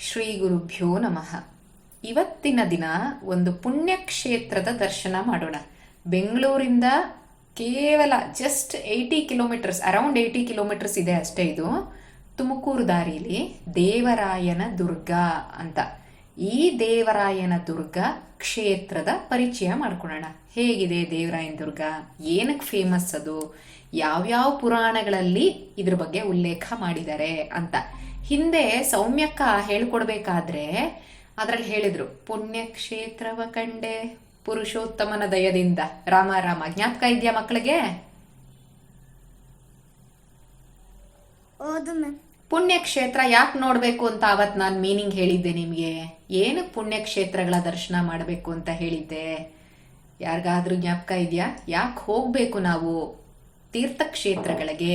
ಶ್ರೀ ಗುರುಭ್ಯೋ ನಮಃ. ಇವತ್ತಿನ ದಿನ ಒಂದು ಪುಣ್ಯಕ್ಷೇತ್ರದ ದರ್ಶನ ಮಾಡೋಣ. ಬೆಂಗಳೂರಿಂದ ಕೇವಲ just eighty kilometres around eighty kilometres ಇದೆ ಅಷ್ಟೇ ಇದು. ತುಮಕೂರು ದಾರಿಯಲ್ಲಿ ದೇವರಾಯನ ದುರ್ಗ ಅಂತ. ಈ ದೇವರಾಯನ ದುರ್ಗ ಕ್ಷೇತ್ರದ ಪರಿಚಯ ಮಾಡ್ಕೊಳ್ಳೋಣ. ಹೇಗಿದೆ ದೇವರಾಯನ ದುರ್ಗ? ಏನಕ್ಕೆ ಫೇಮಸ್ ಅದು? ಯಾವ್ಯಾವ ಪುರಾಣಗಳಲ್ಲಿ ಇದ್ರ ಬಗ್ಗೆ ಉಲ್ಲೇಖ ಮಾಡಿದ್ದಾರೆ ಅಂತ. ಹಿಂದೆ ಸೌಮ್ಯಕ್ಕ ಹೇಳ್ಕೊಡ್ಬೇಕಾದ್ರೆ ಅದ್ರಲ್ಲಿ ಹೇಳಿದ್ರು ಪುಣ್ಯಕ್ಷೇತ್ರವ ಕಂಡೆ ಪುರುಷೋತ್ತಮನ ದಯದಿಂದ. ರಾಮ ರಾಮ ಜ್ಞಾಪಕ ಇದೆಯಾ ಮಕ್ಕಳಿಗೆ ಪುಣ್ಯಕ್ಷೇತ್ರ ಯಾಕೆ ನೋಡಬೇಕು ಅಂತ ಅವತ್ ನಾನು ಮೀನಿಂಗ್ ಹೇಳಿದ್ದೆ ನಿಮಗೆ? ಏನು ಪುಣ್ಯಕ್ಷೇತ್ರಗಳ ದರ್ಶನ ಮಾಡಬೇಕು ಅಂತ ಹೇಳಿದ್ದೆ? ಯಾರಿಗಾದ್ರೂ ಜ್ಞಾಪಕ ಇದೆಯಾ? ಯಾಕೆ ಹೋಗ್ಬೇಕು ನಾವು ತೀರ್ಥಕ್ಷೇತ್ರಗಳಿಗೆ?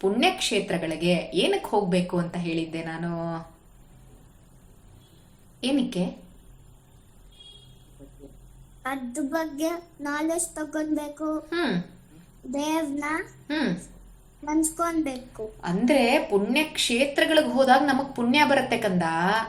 ಪುಣ್ಯಕ್ಷೇತ್ರಗಳಿಗೆ ಏನಕ್ಕೆ ಹೋಗ್ಬೇಕು ಅಂತ ಹೇಳಿದ್ದೆ ನಾನು? ಏನಕ್ಕೆ? ಅದ್ರ ಬಗ್ಗೆ ನಾಲೆಜ್ ಹ್ಮ್. ದೇವ್ರನ್ನ ಹ್ಮ್. ಮನ್ಸ್ಕೊಳ್ಬೇಕು ಅಂದ್ರೆ ಪುಣ್ಯಕ್ಷೇತ್ರಗಳಿಗೆ ಹೋದಾಗ ನಮಗ್ ಪುಣ್ಯ ಬರುತ್ತೆ ಕಂದ.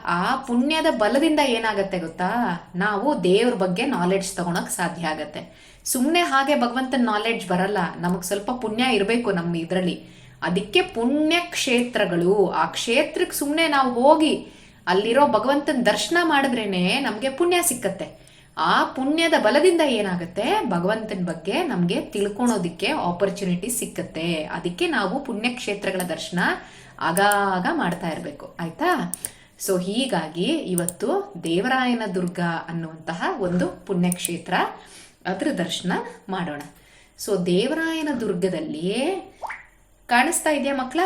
ಆ ಪುಣ್ಯದ ಬಲದಿಂದ ಏನಾಗತ್ತೆ ಗೊತ್ತಾ? ನಾವು ದೇವ್ರ ಬಗ್ಗೆ ನಾಲೆಡ್ಜ್ ತಗೊಳಕ್ ಸಾಧ್ಯ ಆಗತ್ತೆ. ಸುಮ್ಮನೆ ಹಾಗೆ ಭಗವಂತನ ನಾಲೆಡ್ಜ್ ಬರಲ್ಲ. ನಮಗ್ ಸ್ವಲ್ಪ ಪುಣ್ಯ ಇರಬೇಕು ನಮ್ಮ ಇದ್ರಲ್ಲಿ. ಅದಕ್ಕೆ ಪುಣ್ಯ ಕ್ಷೇತ್ರಗಳು. ಆ ಕ್ಷೇತ್ರಕ್ಕೆ ಸುಮ್ಮನೆ ನಾವು ಹೋಗಿ ಅಲ್ಲಿರೋ ಭಗವಂತನ ದರ್ಶನ ಮಾಡಿದ್ರೇನೆ ನಮಗೆ ಪುಣ್ಯ ಸಿಕ್ಕತ್ತೆ. ಆ ಪುಣ್ಯದ ಬಲದಿಂದ ಏನಾಗುತ್ತೆ? ಭಗವಂತನ ಬಗ್ಗೆ ನಮಗೆ ತಿಳ್ಕೊಳೋದಿಕ್ಕೆ ಆಪರ್ಚುನಿಟಿ ಸಿಕ್ಕತ್ತೆ. ಅದಕ್ಕೆ ನಾವು ಪುಣ್ಯಕ್ಷೇತ್ರಗಳ ದರ್ಶನ ಆಗಾಗ ಮಾಡ್ತಾ ಇರಬೇಕು. ಆಯ್ತಾ? ಸೊ ಹೀಗಾಗಿ ಇವತ್ತು ದೇವರಾಯನ ದುರ್ಗ ಅನ್ನುವಂತಹ ಒಂದು ಪುಣ್ಯಕ್ಷೇತ್ರ ಅದ್ರ ದರ್ಶನ ಮಾಡೋಣ. ಸೊ ದೇವರಾಯನ ದುರ್ಗದಲ್ಲಿ ಕಾಣಿಸ್ತಾ ಇದೆಯಾ ಮಕ್ಕಳ?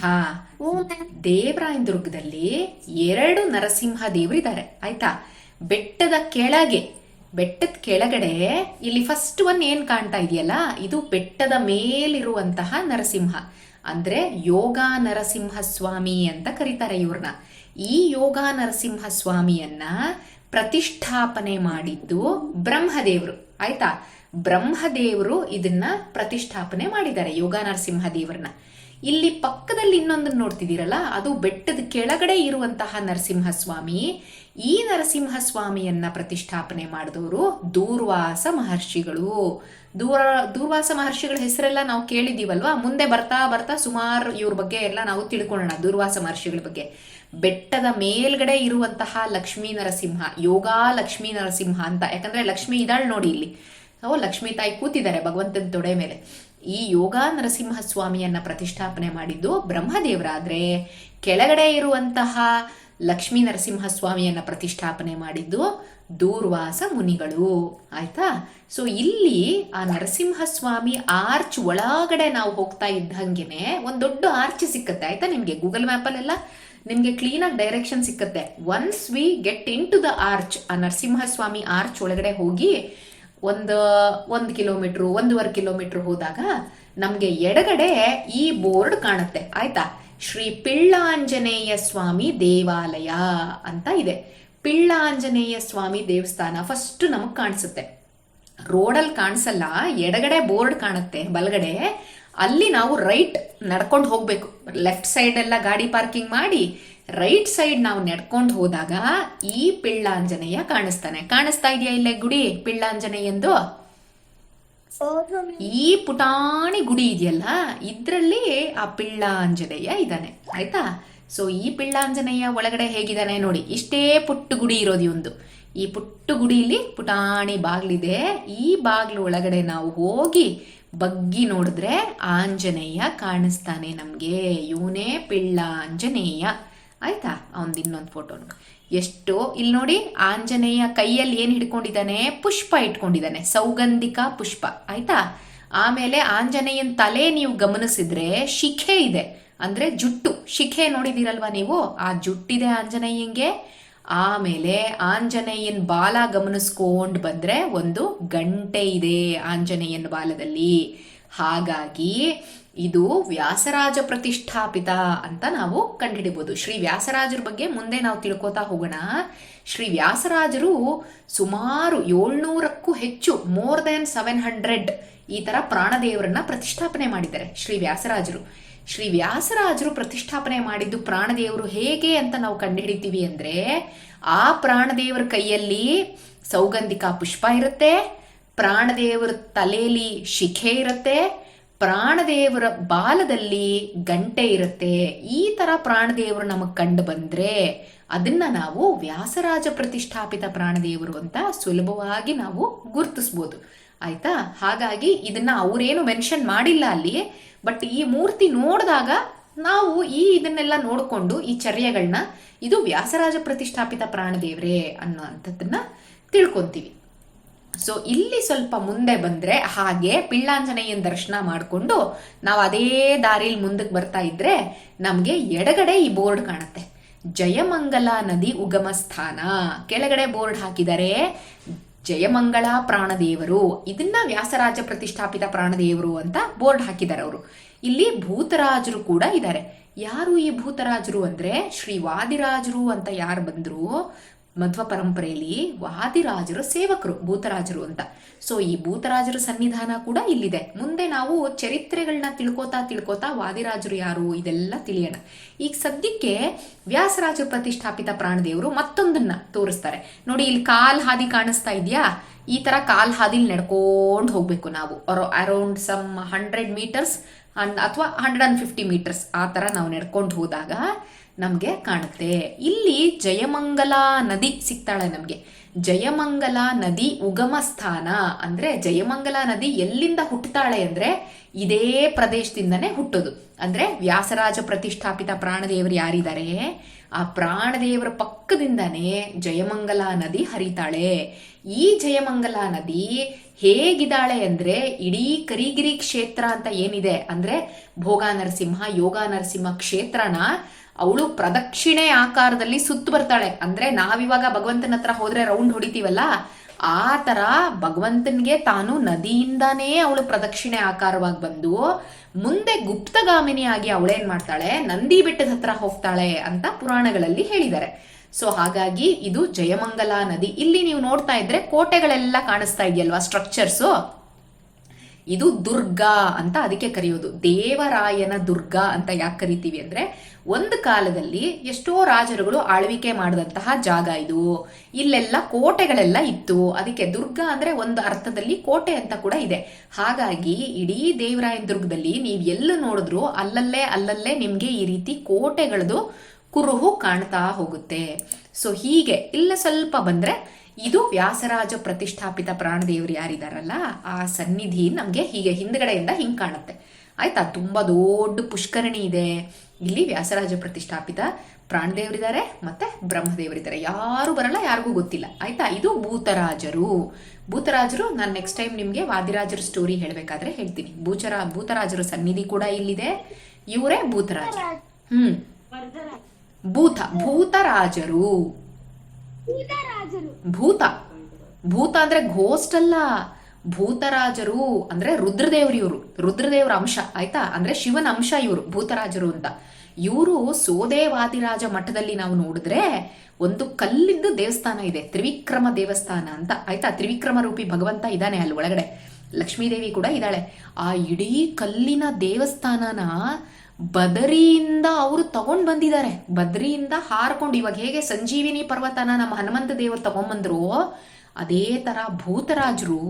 ಹಾ. ಹ್ಞೂ ಮ್ಯಾಮ್. ದೇವರಾಯನ ದುರ್ಗದಲ್ಲಿ ಎರಡು ನರಸಿಂಹ ದೇವರಿದ್ದಾರೆ. ಆಯ್ತಾ? ಬೆಟ್ಟದ ಕೆಳಗೆ ಬೆಟ್ಟದ ಕೆಳಗಡೆ ಇಲ್ಲಿ ಫಸ್ಟ್ ಒನ್ ಏನ್ ಕಾಣ್ತಾ ಇದೆಯಲ್ಲ? ಇದು ಬೆಟ್ಟದ ಮೇಲಿರುವಂತಹ ನರಸಿಂಹ. ಅಂದ್ರೆ ಯೋಗ ನರಸಿಂಹ ಸ್ವಾಮಿ ಅಂತ ಕರೀತಾರೆ ಇವ್ರನ್ನ. ಈ ಯೋಗ ನರಸಿಂಹ ಸ್ವಾಮಿಯನ್ನ ಪ್ರತಿಷ್ಠಾಪನೆ ಮಾಡಿದ್ದು ಬ್ರಹ್ಮದೇವರು. ಆಯ್ತಾ? ಬ್ರಹ್ಮದೇವರು ಇದನ್ನ ಪ್ರತಿಷ್ಠಾಪನೆ ಮಾಡಿದ್ದಾರೆ ಯೋಗ ನರಸಿಂಹ ದೇವರನ್ನ. ಇಲ್ಲಿ ಪಕ್ಕದಲ್ಲಿ ಇನ್ನೊಂದನ್ನು ನೋಡ್ತಿದ್ದೀರಲ್ಲ, ಅದು ಬೆಟ್ಟದ ಕೆಳಗಡೆ ಇರುವಂತಹ ನರಸಿಂಹಸ್ವಾಮಿ. ಈ ನರಸಿಂಹಸ್ವಾಮಿಯನ್ನ ಪ್ರತಿಷ್ಠಾಪನೆ ಮಾಡಿದವರು ದೂರ್ವಾಸ ಮಹರ್ಷಿಗಳು. ದೂರ, ದೂರ್ವಾಸ ಮಹರ್ಷಿಗಳ ಹೆಸರೆಲ್ಲ ನಾವು ಕೇಳಿದ್ದೀವಲ್ವಾ? ಮುಂದೆ ಬರ್ತಾ ಬರ್ತಾ ಸುಮಾರು ಇವ್ರ ಬಗ್ಗೆ ಎಲ್ಲ ನಾವು ತಿಳ್ಕೊಳ್ಳೋಣ, ದೂರ್ವಾಸ ಮಹರ್ಷಿಗಳ ಬಗ್ಗೆ. ಬೆಟ್ಟದ ಮೇಲ್ಗಡೆ ಇರುವಂತಹ ಲಕ್ಷ್ಮೀ ನರಸಿಂಹ, ಯೋಗಾ ಲಕ್ಷ್ಮೀ ನರಸಿಂಹ ಅಂತ. ಯಾಕಂದ್ರೆ ಲಕ್ಷ್ಮಿ ಇದಾಳ್ ನೋಡಿ ಇಲ್ಲಿ. ಓ, ಲಕ್ಷ್ಮೀ ತಾಯಿ ಕೂತಿದ್ದಾರೆ ಭಗವಂತನ ತೊಡೆ ಮೇಲೆ. ಈ ಯೋಗ ನರಸಿಂಹ ಸ್ವಾಮಿಯನ್ನ ಪ್ರತಿಷ್ಠಾಪನೆ ಮಾಡಿದ್ದು ಬ್ರಹ್ಮದೇವರಾದ್ರೆ. ಕೆಳಗಡೆ ಇರುವಂತಹ ಲಕ್ಷ್ಮೀ ನರಸಿಂಹ ಸ್ವಾಮಿಯನ್ನ ಪ್ರತಿಷ್ಠಾಪನೆ ಮಾಡಿದ್ದು ದೂರ್ವಾಸ ಮುನಿಗಳು. ಆಯ್ತಾ? ಸೊ ಇಲ್ಲಿ ಆ ನರಸಿಂಹ ಸ್ವಾಮಿ ಆರ್ಚ್ ಒಳಗಡೆ ನಾವು ಹೋಗ್ತಾ ಇದ್ದಂಗೆನೆ ಒಂದ್ ದೊಡ್ಡ ಆರ್ಚ್ ಸಿಕ್ಕತ್ತೆ. ಆಯ್ತಾ ನಿಮ್ಗೆ? ಗೂಗಲ್ ಮ್ಯಾಪಲ್ಲೆಲ್ಲ ನಿಮ್ಗೆ ಕ್ಲೀನ್ ಆಗಿ ಡೈರೆಕ್ಷನ್ ಸಿಕ್ಕತ್ತೆ. Once we get into the arch ಆ ನರಸಿಂಹಸ್ವಾಮಿ ಆರ್ಚ್ ಒಳಗಡೆ ಹೋಗಿ ಒಂದು ಒಂದು ಕಿಲೋಮೀಟ್ರು ಒಂದೂವರೆ ಕಿಲೋಮೀಟ್ರ್ ಹೋದಾಗ ನಮಗೆ ಎಡಗಡೆ ಈ ಬೋರ್ಡ್ ಕಾಣುತ್ತೆ. ಆಯ್ತಾ? ಶ್ರೀ ಪಿಳ್ಳಾಂಜನೇಯ ಸ್ವಾಮಿ ದೇವಾಲಯ ಅಂತ ಇದೆ. ಪಿಳ್ಳಾಂಜನೇಯ ಸ್ವಾಮಿ ದೇವಸ್ಥಾನ ಫಸ್ಟ್ ನಮಗೆ ಕಾಣಿಸುತ್ತೆ. ರೋಡಲ್ಲಿ ಕಾಣಿಸಲ್ಲ, ಎಡಗಡೆ ಬೋರ್ಡ್ ಕಾಣುತ್ತೆ, ಬಲಗಡೆ. ಅಲ್ಲಿ ನಾವು ರೈಟ್ ನಡ್ಕೊಂಡು ಹೋಗ್ಬೇಕು. ಲೆಫ್ಟ್ ಸೈಡ್ ಎಲ್ಲ ಗಾಡಿ ಪಾರ್ಕಿಂಗ್ ಮಾಡಿ ರೈಟ್ ಸೈಡ್ ನಾವು ನಡ್ಕೊಂಡು ಹೋದಾಗ ಈ ಪಿಳ್ಳಾಂಜನೇಯ ಕಾಣಿಸ್ತಾನೆ. ಕಾಣಿಸ್ತಾ ಇದೆಯಾ ಇಲ್ಲೇ ಗುಡಿ? ಪಿಳ್ಳಾಂಜನೇಯಂದು ಎಂದು? ಈ ಪುಟಾಣಿ ಗುಡಿ ಇದೆಯಲ್ಲ ಇದ್ರಲ್ಲಿ ಆ ಪಿಳ್ಳಾಂಜನೇಯ ಇದ್ದಾನೆ. ಆಯ್ತಾ? ಸೊ ಈ ಪಿಳ್ಳಾಂಜನೇಯ ಒಳಗಡೆ ಹೇಗಿದ್ದಾನೆ ನೋಡಿ ಇಷ್ಟೇ ಪುಟ್ಟು ಗುಡಿ ಇರೋದು ಒಂದು. ಈ ಪುಟ್ಟು ಗುಡಿಲಿ ಪುಟಾಣಿ ಬಾಗ್ಲಿದೆ. ಈ ಬಾಗ್ಲು ಒಳಗಡೆ ನಾವು ಹೋಗಿ ಬಗ್ಗಿ ನೋಡಿದ್ರೆ ಆಂಜನೇಯ ಕಾಣಿಸ್ತಾನೆ ನಮಗೆ. ಇವನೇ ಪಿಳ್ಳ ಆಂಜನೇಯ. ಆಯ್ತಾ? ಅವನ್ದು ಇನ್ನೊಂದು ಫೋಟೋ ಎಷ್ಟು ಇಲ್ಲಿ ನೋಡಿ ಆಂಜನೇಯ ಕೈಯಲ್ಲಿ ಏನು ಹಿಡ್ಕೊಂಡಿದ್ದಾನೆ? ಪುಷ್ಪ ಇಟ್ಕೊಂಡಿದ್ದಾನೆ. ಸೌಗಂಧಿಕ ಪುಷ್ಪ. ಆಯ್ತಾ? ಆಮೇಲೆ ಆಂಜನೇಯನ ತಲೆ ನೀವು ಗಮನಿಸಿದ್ರೆ ಶಿಖೆ ಇದೆ. ಅಂದ್ರೆ ಜುಟ್ಟು. ಶಿಖೆ ನೋಡಿದಿರಲ್ವಾ ನೀವು? ಆ ಜುಟ್ಟಿದೆ ಆಂಜನೇಯಂಗೆ. ಆಮೇಲೆ ಆಂಜನೇಯನ್ ಬಾಲ ಗಮನಿಸ್ಕೊಂಡ್ ಬಂದ್ರೆ ಒಂದು ಗಂಟೆ ಇದೆ ಆಂಜನೇಯನ್ ಬಾಲದಲ್ಲಿ. ಹಾಗಾಗಿ ಇದು ವ್ಯಾಸರಾಜ ಪ್ರತಿಷ್ಠಾಪಿತ ಅಂತ ನಾವು ಕಂಡುಹಿಡಿಬಹುದು ಶ್ರೀ ವ್ಯಾಸರಾಜರ ಬಗ್ಗೆ ಮುಂದೆ ನಾವು ತಿಳ್ಕೊತಾ ಹೋಗೋಣ. ಶ್ರೀ ವ್ಯಾಸರಾಜರು ಸುಮಾರು ಏಳ್ನೂರಕ್ಕೂ ಹೆಚ್ಚು, ಮೋರ್ ದೆನ್ ಸೆವೆನ್ ಹಂಡ್ರೆಡ್ ಈ ತರ ಪ್ರಾಣದೇವರನ್ನ ಪ್ರತಿಷ್ಠಾಪನೆ ಮಾಡಿದ್ದಾರೆ ಶ್ರೀ ವ್ಯಾಸರಾಜರು. ಶ್ರೀ ವ್ಯಾಸರಾಜರು ಪ್ರತಿಷ್ಠಾಪನೆ ಮಾಡಿದ್ದು ಪ್ರಾಣದೇವರು ಹೇಗೆ ಅಂತ ನಾವು ಕಂಡುಹಿಡಿತೀವಿ ಅಂದ್ರೆ, ಆ ಪ್ರಾಣದೇವರ ಕೈಯಲ್ಲಿ ಸೌಗಂಧಿಕ ಪುಷ್ಪ ಇರುತ್ತೆ, ಪ್ರಾಣದೇವರ ತಲೆಯಲ್ಲಿ ಶಿಖೆ ಇರುತ್ತೆ, ಪ್ರಾಣದೇವರ ಬಾಲದಲ್ಲಿ ಗಂಟೆ ಇರುತ್ತೆ. ಈ ತರ ಪ್ರಾಣದೇವರು ನಮಗೆ ಕಂಡು ಬಂದರೆ ಅದನ್ನ ನಾವು ವ್ಯಾಸರಾಜ ಪ್ರತಿಷ್ಠಾಪಿತ ಪ್ರಾಣದೇವರು ಅಂತ ಸುಲಭವಾಗಿ ನಾವು ಗುರುತಿಸ್ಬೋದು. ಆಯ್ತಾ? ಹಾಗಾಗಿ ಇದನ್ನ ಅವರೇನು ಮೆನ್ಷನ್ ಮಾಡಿಲ್ಲ ಅಲ್ಲಿ ಬಟ್ ಈ ಮೂರ್ತಿ ನೋಡಿದಾಗ ನಾವು ಈ ಇದನ್ನೆಲ್ಲ ನೋಡಿಕೊಂಡು ಈ ಚರ್ಯಗಳನ್ನ ಇದು ವ್ಯಾಸರಾಜ ಪ್ರತಿಷ್ಠಾಪಿತ ಪ್ರಾಣದೇವರೇ ಅನ್ನೋ ಅಂಥದ್ದನ್ನ ತಿಳ್ಕೊಂತೀವಿ. ಸೊ ಇಲ್ಲಿ ಸ್ವಲ್ಪ ಮುಂದೆ ಬಂದ್ರೆ ಹಾಗೆ ಪಿಳ್ಳಾಂಜನೇಯನ ದರ್ಶನ ಮಾಡಿಕೊಂಡು ನಾವು ಅದೇ ದಾರಿಲಿ ಮುಂದಕ್ಕೆ ಬರ್ತಾ ಇದ್ರೆ ನಮಗೆ ಎಡಗಡೆ ಈ ಬೋರ್ಡ್ ಕಾಣುತ್ತೆ. ಜಯಮಂಗಲ ನದಿ ಉಗಮ ಸ್ಥಾನ ಕೆಳಗಡೆ ಬೋರ್ಡ್ ಹಾಕಿದ್ದಾರೆ ಜಯಮಂಗಳ ಪ್ರಾಣದೇವರು. ಇದನ್ನ ವ್ಯಾಸರಾಜ ಪ್ರತಿಷ್ಠಾಪಿತ ಪ್ರಾಣದೇವರು ಅಂತ ಬೋರ್ಡ್ ಹಾಕಿದ್ದಾರೆ ಅವರು. ಇಲ್ಲಿ ಭೂತರಾಜರು ಕೂಡ ಇದ್ದಾರೆ. ಯಾರು ಈ ಭೂತರಾಜರು ಅಂದ್ರೆ ಶ್ರೀ ವಾದಿರಾಜರು ಅಂತ ಯಾರು ಬಂದ್ರು? ಮಧ್ವ ಪರಂಪರೆಯಲ್ಲಿ ವಾದಿರಾಜರು, ಸೇವಕರು, ಭೂತರಾಜರು ಅಂತ. ಸೊ ಈ ಭೂತರಾಜರ ಸನ್ನಿಧಾನ ಕೂಡ ಇಲ್ಲಿದೆ. ಮುಂದೆ ನಾವು ಚರಿತ್ರೆಗಳನ್ನ ತಿಳ್ಕೊತಾ ತಿಳ್ಕೊತಾ ವಾದಿರಾಜರು ಯಾರು ಇದೆಲ್ಲ ತಿಳಿಯೋಣ. ಈಗ ಸದ್ಯಕ್ಕೆ ವ್ಯಾಸರಾಜರು ಪ್ರತಿಷ್ಠಾಪಿತ ಪ್ರಾಣದೇವರು ಮತ್ತೊಂದನ್ನ ತೋರಿಸ್ತಾರೆ. ನೋಡಿ, ಇಲ್ಲಿ ಕಾಲ್ ಹಾದಿ ಕಾಣಿಸ್ತಾ ಇದೆಯಾ? ಈ ತರ ಕಾಲ್ ಹಾದಿಲಿ ನಡ್ಕೊಂಡು ಹೋಗ್ಬೇಕು ನಾವು. ಅರೌಂಡ್ ಸಮ್ ಹಂಡ್ರೆಡ್ ಮೀಟರ್ಸ್ ಅಥವಾ ಹಂಡ್ರೆಡ್ ಅಂಡ್ ಫಿಫ್ಟಿ ಮೀಟರ್ಸ್ ಆ ತರ ನಾವು ನಡ್ಕೊಂಡು ಹೋದಾಗ ನಮಗೆ ಕಾಣುತ್ತೆ. ಇಲ್ಲಿ ಜಯಮಂಗಲ ನದಿ ಸಿಗ್ತಾಳೆ ನಮಗೆ. ಜಯಮಂಗಲ ನದಿ ಉಗಮ ಸ್ಥಾನ ಅಂದ್ರೆ ಜಯಮಂಗಲ ನದಿ ಎಲ್ಲಿಂದ ಹುಟ್ಟುತ್ತಾಳೆ ಅಂದ್ರೆ ಇದೇ ಪ್ರದೇಶದಿಂದನೇ ಹುಟ್ಟೋದು. ಅಂದ್ರೆ ವ್ಯಾಸರಾಜ ಪ್ರತಿಷ್ಠಾಪಿತ ಪ್ರಾಣದೇವರು ಯಾರಿದ್ದಾರೆ? ಆ ಪ್ರಾಣದೇವರ ಪಕ್ಕದಿಂದನೇ ಜಯಮಂಗಲ ನದಿ ಹರಿತಾಳೆ. ಈ ಜಯಮಂಗಲ ನದಿ ಹೇಗಿದ್ದಾಳೆ ಅಂದ್ರೆ ಇಡೀ ಕರಿಗಿರಿ ಕ್ಷೇತ್ರ ಅಂತ ಏನಿದೆ ಅಂದ್ರೆ ಭೋಗ ನರಸಿಂಹ, ಯೋಗ ನರಸಿಂಹ ಕ್ಷೇತ್ರನ ಅವಳು ಪ್ರದಕ್ಷಿಣೆ ಆಕಾರದಲ್ಲಿ ಸುತ್ತು ಬರ್ತಾಳೆ. ಅಂದ್ರೆ ನಾವಿವಾಗ ಭಗವಂತನ ಹತ್ರ ಹೋದ್ರೆ ರೌಂಡ್ ಹೊಡಿತೀವಲ್ಲ, ಆ ತರ ಭಗವಂತನ್ಗೆ ತಾನು ನದಿಯಿಂದಾನೇ ಅವಳು ಪ್ರದಕ್ಷಿಣೆ ಆಕಾರವಾಗಿ ಬಂದು ಮುಂದೆ ಗುಪ್ತಗಾಮಿನಿಯಾಗಿ ಅವಳೇನ್ ಮಾಡ್ತಾಳೆ, ನಂದಿ ಬೆಟ್ಟದ ಹತ್ರ ಹೋಗ್ತಾಳೆ ಅಂತ ಪುರಾಣಗಳಲ್ಲಿ ಹೇಳಿದ್ದಾರೆ. ಸೊ ಹಾಗಾಗಿ ಇದು ಜಯಮಂಗಲ ನದಿ. ಇಲ್ಲಿ ನೀವು ನೋಡ್ತಾ ಇದ್ರೆ ಕೋಟೆಗಳೆಲ್ಲ ಕಾಣಿಸ್ತಾ ಇದೆಯಲ್ವಾ ಸ್ಟ್ರಕ್ಚರ್ಸು ಇದು ದುರ್ಗ ಅಂತ ಅದಕ್ಕೆ ಕರೆಯೋದು. ದೇವರಾಯನ ದುರ್ಗ ಅಂತ ಯಾಕೆ ಕರಿತೀವಿ ಅಂದ್ರೆ, ಒಂದು ಕಾಲದಲ್ಲಿ ಎಷ್ಟೋ ರಾಜರುಗಳು ಆಳ್ವಿಕೆ ಮಾಡಿದಂತಹ ಜಾಗ ಇದು. ಇಲ್ಲೆಲ್ಲ ಕೋಟೆಗಳೆಲ್ಲ ಇತ್ತು. ಅದಕ್ಕೆ ದುರ್ಗ ಅಂದ್ರೆ ಒಂದು ಅರ್ಥದಲ್ಲಿ ಕೋಟೆ ಅಂತ ಕೂಡ ಇದೆ. ಹಾಗಾಗಿ ಇಡೀ ದೇವರಾಯನ ದುರ್ಗದಲ್ಲಿ ನೀವು ಎಲ್ಲ ನೋಡಿದ್ರು ಅಲ್ಲಲ್ಲೇ ಅಲ್ಲಲ್ಲೇ ನಿಮ್ಗೆ ಈ ರೀತಿ ಕೋಟೆಗಳದು ಕುರುಹು ಕಾಣ್ತಾ ಹೋಗುತ್ತೆ. ಸೊ ಹೀಗೆ ಇಲ್ಲ ಸ್ವಲ್ಪ ಬಂದ್ರೆ ಇದು ವ್ಯಾಸರಾಜ ಪ್ರತಿಷ್ಠಾಪಿತ ಪ್ರಾಣದೇವರು ಯಾರಿದಾರಲ್ಲ, ಆ ಸನ್ನಿಧಿ ನಮಗೆ ಹೀಗೆ ಹಿಂದ್ಗಡೆಯಿಂದ ಹಿಂಗ್ ಕಾಣುತ್ತೆ. ಆಯ್ತಾ? ತುಂಬಾ ದೊಡ್ಡ ಪುಷ್ಕರಣಿ ಇದೆ. ಇಲ್ಲಿ ವ್ಯಾಸರಾಜ ಪ್ರತಿಷ್ಠಾಪಿತ ಪ್ರಾಣದೇವರಿದ್ದಾರೆ ಮತ್ತೆ ಬ್ರಹ್ಮದೇವರಿದ್ದಾರೆ ಯಾರು ಬರಲ್ಲ, ಯಾರಿಗೂ ಗೊತ್ತಿಲ್ಲ. ಆಯ್ತಾ? ಇದು ಭೂತರಾಜರು. ಭೂತರಾಜರು, ನಾನು ನೆಕ್ಸ್ಟ್ ಟೈಮ್ ನಿಮ್ಗೆ ವಾದಿರಾಜರ ಸ್ಟೋರಿ ಹೇಳ್ಬೇಕಾದ್ರೆ ಹೇಳ್ತೀನಿ. ಭೂಚರ, ಭೂತರಾಜರ ಸನ್ನಿಧಿ ಕೂಡ ಇಲ್ಲಿದೆ. ಇವರೇ ಭೂತರಾಜ ಹ್ಮ್. ಭೂತ ಭೂತರಾಜರು. ಭೂತ ಭೂತ ಅಂದ್ರೆ ಘೋಸ್ಟ್ ಅಲ್ಲ. ಭೂತರಾಜರು ಅಂದ್ರೆ ರುದ್ರದೇವ್ರು ಇವರು ರುದ್ರದೇವರ ಅಂಶ ಆಯ್ತಾ? ಅಂದ್ರೆ ಶಿವನ ಅಂಶ ಇವರು ಭೂತರಾಜರು ಅಂತ. ಇವರು ಸೋದೇವಾದಿರಾಜ ಮಠದಲ್ಲಿ ನಾವು ನೋಡಿದ್ರೆ ಒಂದು ಕಲ್ಲಿದ್ದು ದೇವಸ್ಥಾನ ಇದೆ ತ್ರಿವಿಕ್ರಮ ದೇವಸ್ಥಾನ ಅಂತ. ಆಯ್ತಾ? ತ್ರಿವಿಕ್ರಮ ರೂಪಿ ಭಗವಂತ ಇದ್ದಾನೆ ಅಲ್ಲಿ ಒಳಗಡೆ. ಲಕ್ಷ್ಮೀದೇವಿ ಕೂಡ ಇದ್ದಾಳೆ. ಆ ಇಡೀ ಕಲ್ಲಿನ ದೇವಸ್ಥಾನನ ಬದರಿಯಿಂದ ಅವರು ತಗೊಂಡ್ ಬಂದಿದ್ದಾರೆ. ಬದ್ರಿಯಿಂದ ಹಾರ್ಕೊಂಡು ಇವಾಗ ಹೇಗೆ ಸಂಜೀವಿನಿ ಪರ್ವತನ ನಮ್ಮ ಹನುಮಂತ ದೇವರು ತಗೊಂಬಂದ್ರು ಅದೇ ತರ ಭೂತರಾಜರು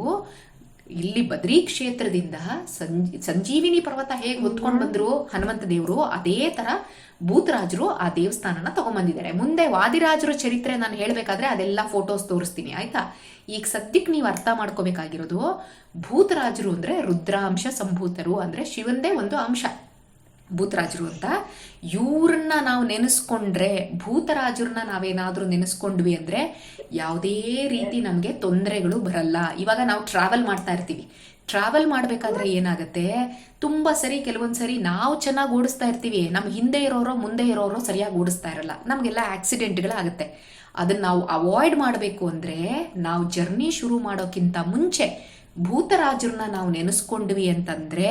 ಇಲ್ಲಿ ಬದ್ರಿ ಕ್ಷೇತ್ರದಿಂದ ಸಂಜ್ ಸಂಜೀವಿನಿ ಪರ್ವತ ಹೇಗೆ ಹೊತ್ಕೊಂಡು ಬಂದ್ರು ಹನುಮಂತ ದೇವರು ಅದೇ ತರ ಭೂತರಾಜರು ಆ ದೇವಸ್ಥಾನನ ತಗೊಂಬಂದಿದ್ದಾರೆ. ಮುಂದೆ ವಾದಿರಾಜರ ಚರಿತ್ರೆ ನಾನು ಹೇಳ್ಬೇಕಾದ್ರೆ ಅದೆಲ್ಲ ಫೋಟೋಸ್ ತೋರಿಸ್ತೀನಿ ಆಯ್ತಾ? ಈಗ ಸದ್ಯಕ್ಕೆ ನೀವು ಅರ್ಥ ಮಾಡ್ಕೋಬೇಕಾಗಿರೋದು ಭೂತರಾಜರು ಅಂದ್ರೆ ರುದ್ರಾಂಶ ಸಂಭೂತರು ಅಂದ್ರೆ ಶಿವಂದೇ ಒಂದು ಅಂಶ. ಭೂತರಾಜರು ಅಂತ. ಇವ್ರನ್ನ ನಾವು ನೆನೆಸ್ಕೊಂಡ್ರೆ, ಭೂತರಾಜರನ್ನ ನಾವೇನಾದರೂ ನೆನೆಸ್ಕೊಂಡ್ವಿ ಅಂದ್ರೆ ಯಾವುದೇ ರೀತಿ ನಮಗೆ ತೊಂದರೆಗಳು ಬರಲ್ಲ. ಇವಾಗ ನಾವು ಟ್ರಾವೆಲ್ ಮಾಡ್ತಾ ಇರ್ತೀವಿ. ಟ್ರಾವೆಲ್ ಮಾಡಬೇಕಾದ್ರೆ ಏನಾಗುತ್ತೆ? ತುಂಬ ಸರಿ ಕೆಲವೊಂದು ಸರಿ ನಾವು ಚೆನ್ನಾಗಿ ಓಡಿಸ್ತಾ ಇರ್ತೀವಿ. ನಮ್ಮ ಹಿಂದೆ ಇರೋರೋ, ಮುಂದೆ ಇರೋರೋ ಸರಿಯಾಗಿ ಓಡಿಸ್ತಾ ಇರಲ್ಲ. ನಮಗೆಲ್ಲ ಆಕ್ಸಿಡೆಂಟ್ಗಳಾಗುತ್ತೆ ಅದನ್ನ ನಾವು ಅವಾಯ್ಡ್ ಮಾಡಬೇಕು ಅಂದರೆ ನಾವು ಜರ್ನಿ ಶುರು ಮಾಡೋಕ್ಕಿಂತ ಮುಂಚೆ ಭೂತರಾಜರನ್ನ ನಾವು ನೆನೆಸ್ಕೊಂಡ್ವಿ ಅಂತಂದ್ರೆ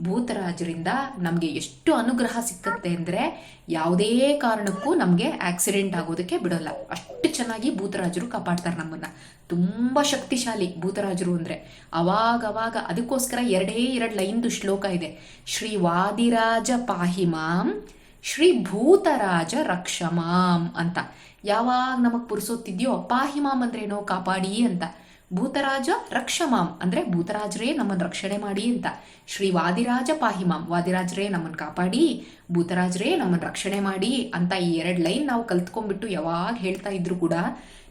ಭೂತರಾಜರಿಂದ ನಮಗೆ ಎಷ್ಟು ಅನುಗ್ರಹ ಸಿಕ್ಕತ್ತೆ ಅಂದರೆ ಯಾವುದೇ ಕಾರಣಕ್ಕೂ ನಮಗೆ ಆಕ್ಸಿಡೆಂಟ್ ಆಗೋದಕ್ಕೆ ಬಿಡೋಲ್ಲ. ಅಷ್ಟು ಚೆನ್ನಾಗಿ ಭೂತರಾಜರು ಕಾಪಾಡ್ತಾರೆ ನಮ್ಮನ್ನು. ತುಂಬ ಶಕ್ತಿಶಾಲಿ ಭೂತರಾಜರು ಅಂದರೆ. ಅವಾಗ ಅವಾಗ ಅದಕ್ಕೋಸ್ಕರ ಎರಡೇ ಎರಡು ಲೈನ್ದು ಶ್ಲೋಕ ಇದೆ. ಶ್ರೀ ವಾದಿರಾಜ ಪಾಹಿಮಾಂ ಶ್ರೀ ಭೂತರಾಜ ರಕ್ಷಮಾಂ ಅಂತ. ಯಾವಾಗ ನಮಗೆ ಪುರುಸೋತಿದ್ಯೋ ಪಾಹಿಮಾಂ ಅಂದ್ರೇನೋ ಕಾಪಾಡಿ ಅಂತ. ಭೂತರಾಜ ರಕ್ಷಮಾಂ ಅಂದ್ರೆ ಭೂತರಾಜರೇ ನಮ್ಮನ್ನು ರಕ್ಷಣೆ ಮಾಡಿ ಅಂತ. ಶ್ರೀ ವಾದಿರಾಜ ಪಾಹಿಮಾಂ ವಾದಿರಾಜರೇ ನಮ್ಮನ್ನು ಕಾಪಾಡಿ, ಭೂತರಾಜರೇ ನಮ್ಮನ್ನು ರಕ್ಷಣೆ ಮಾಡಿ ಅಂತ ಈ ಎರಡು ಲೈನ್ ನಾವು ಕಲ್ತ್ಕೊಂಡ್ಬಿಟ್ಟು ಯಾವಾಗ ಹೇಳ್ತಾ ಇದ್ರು ಕೂಡ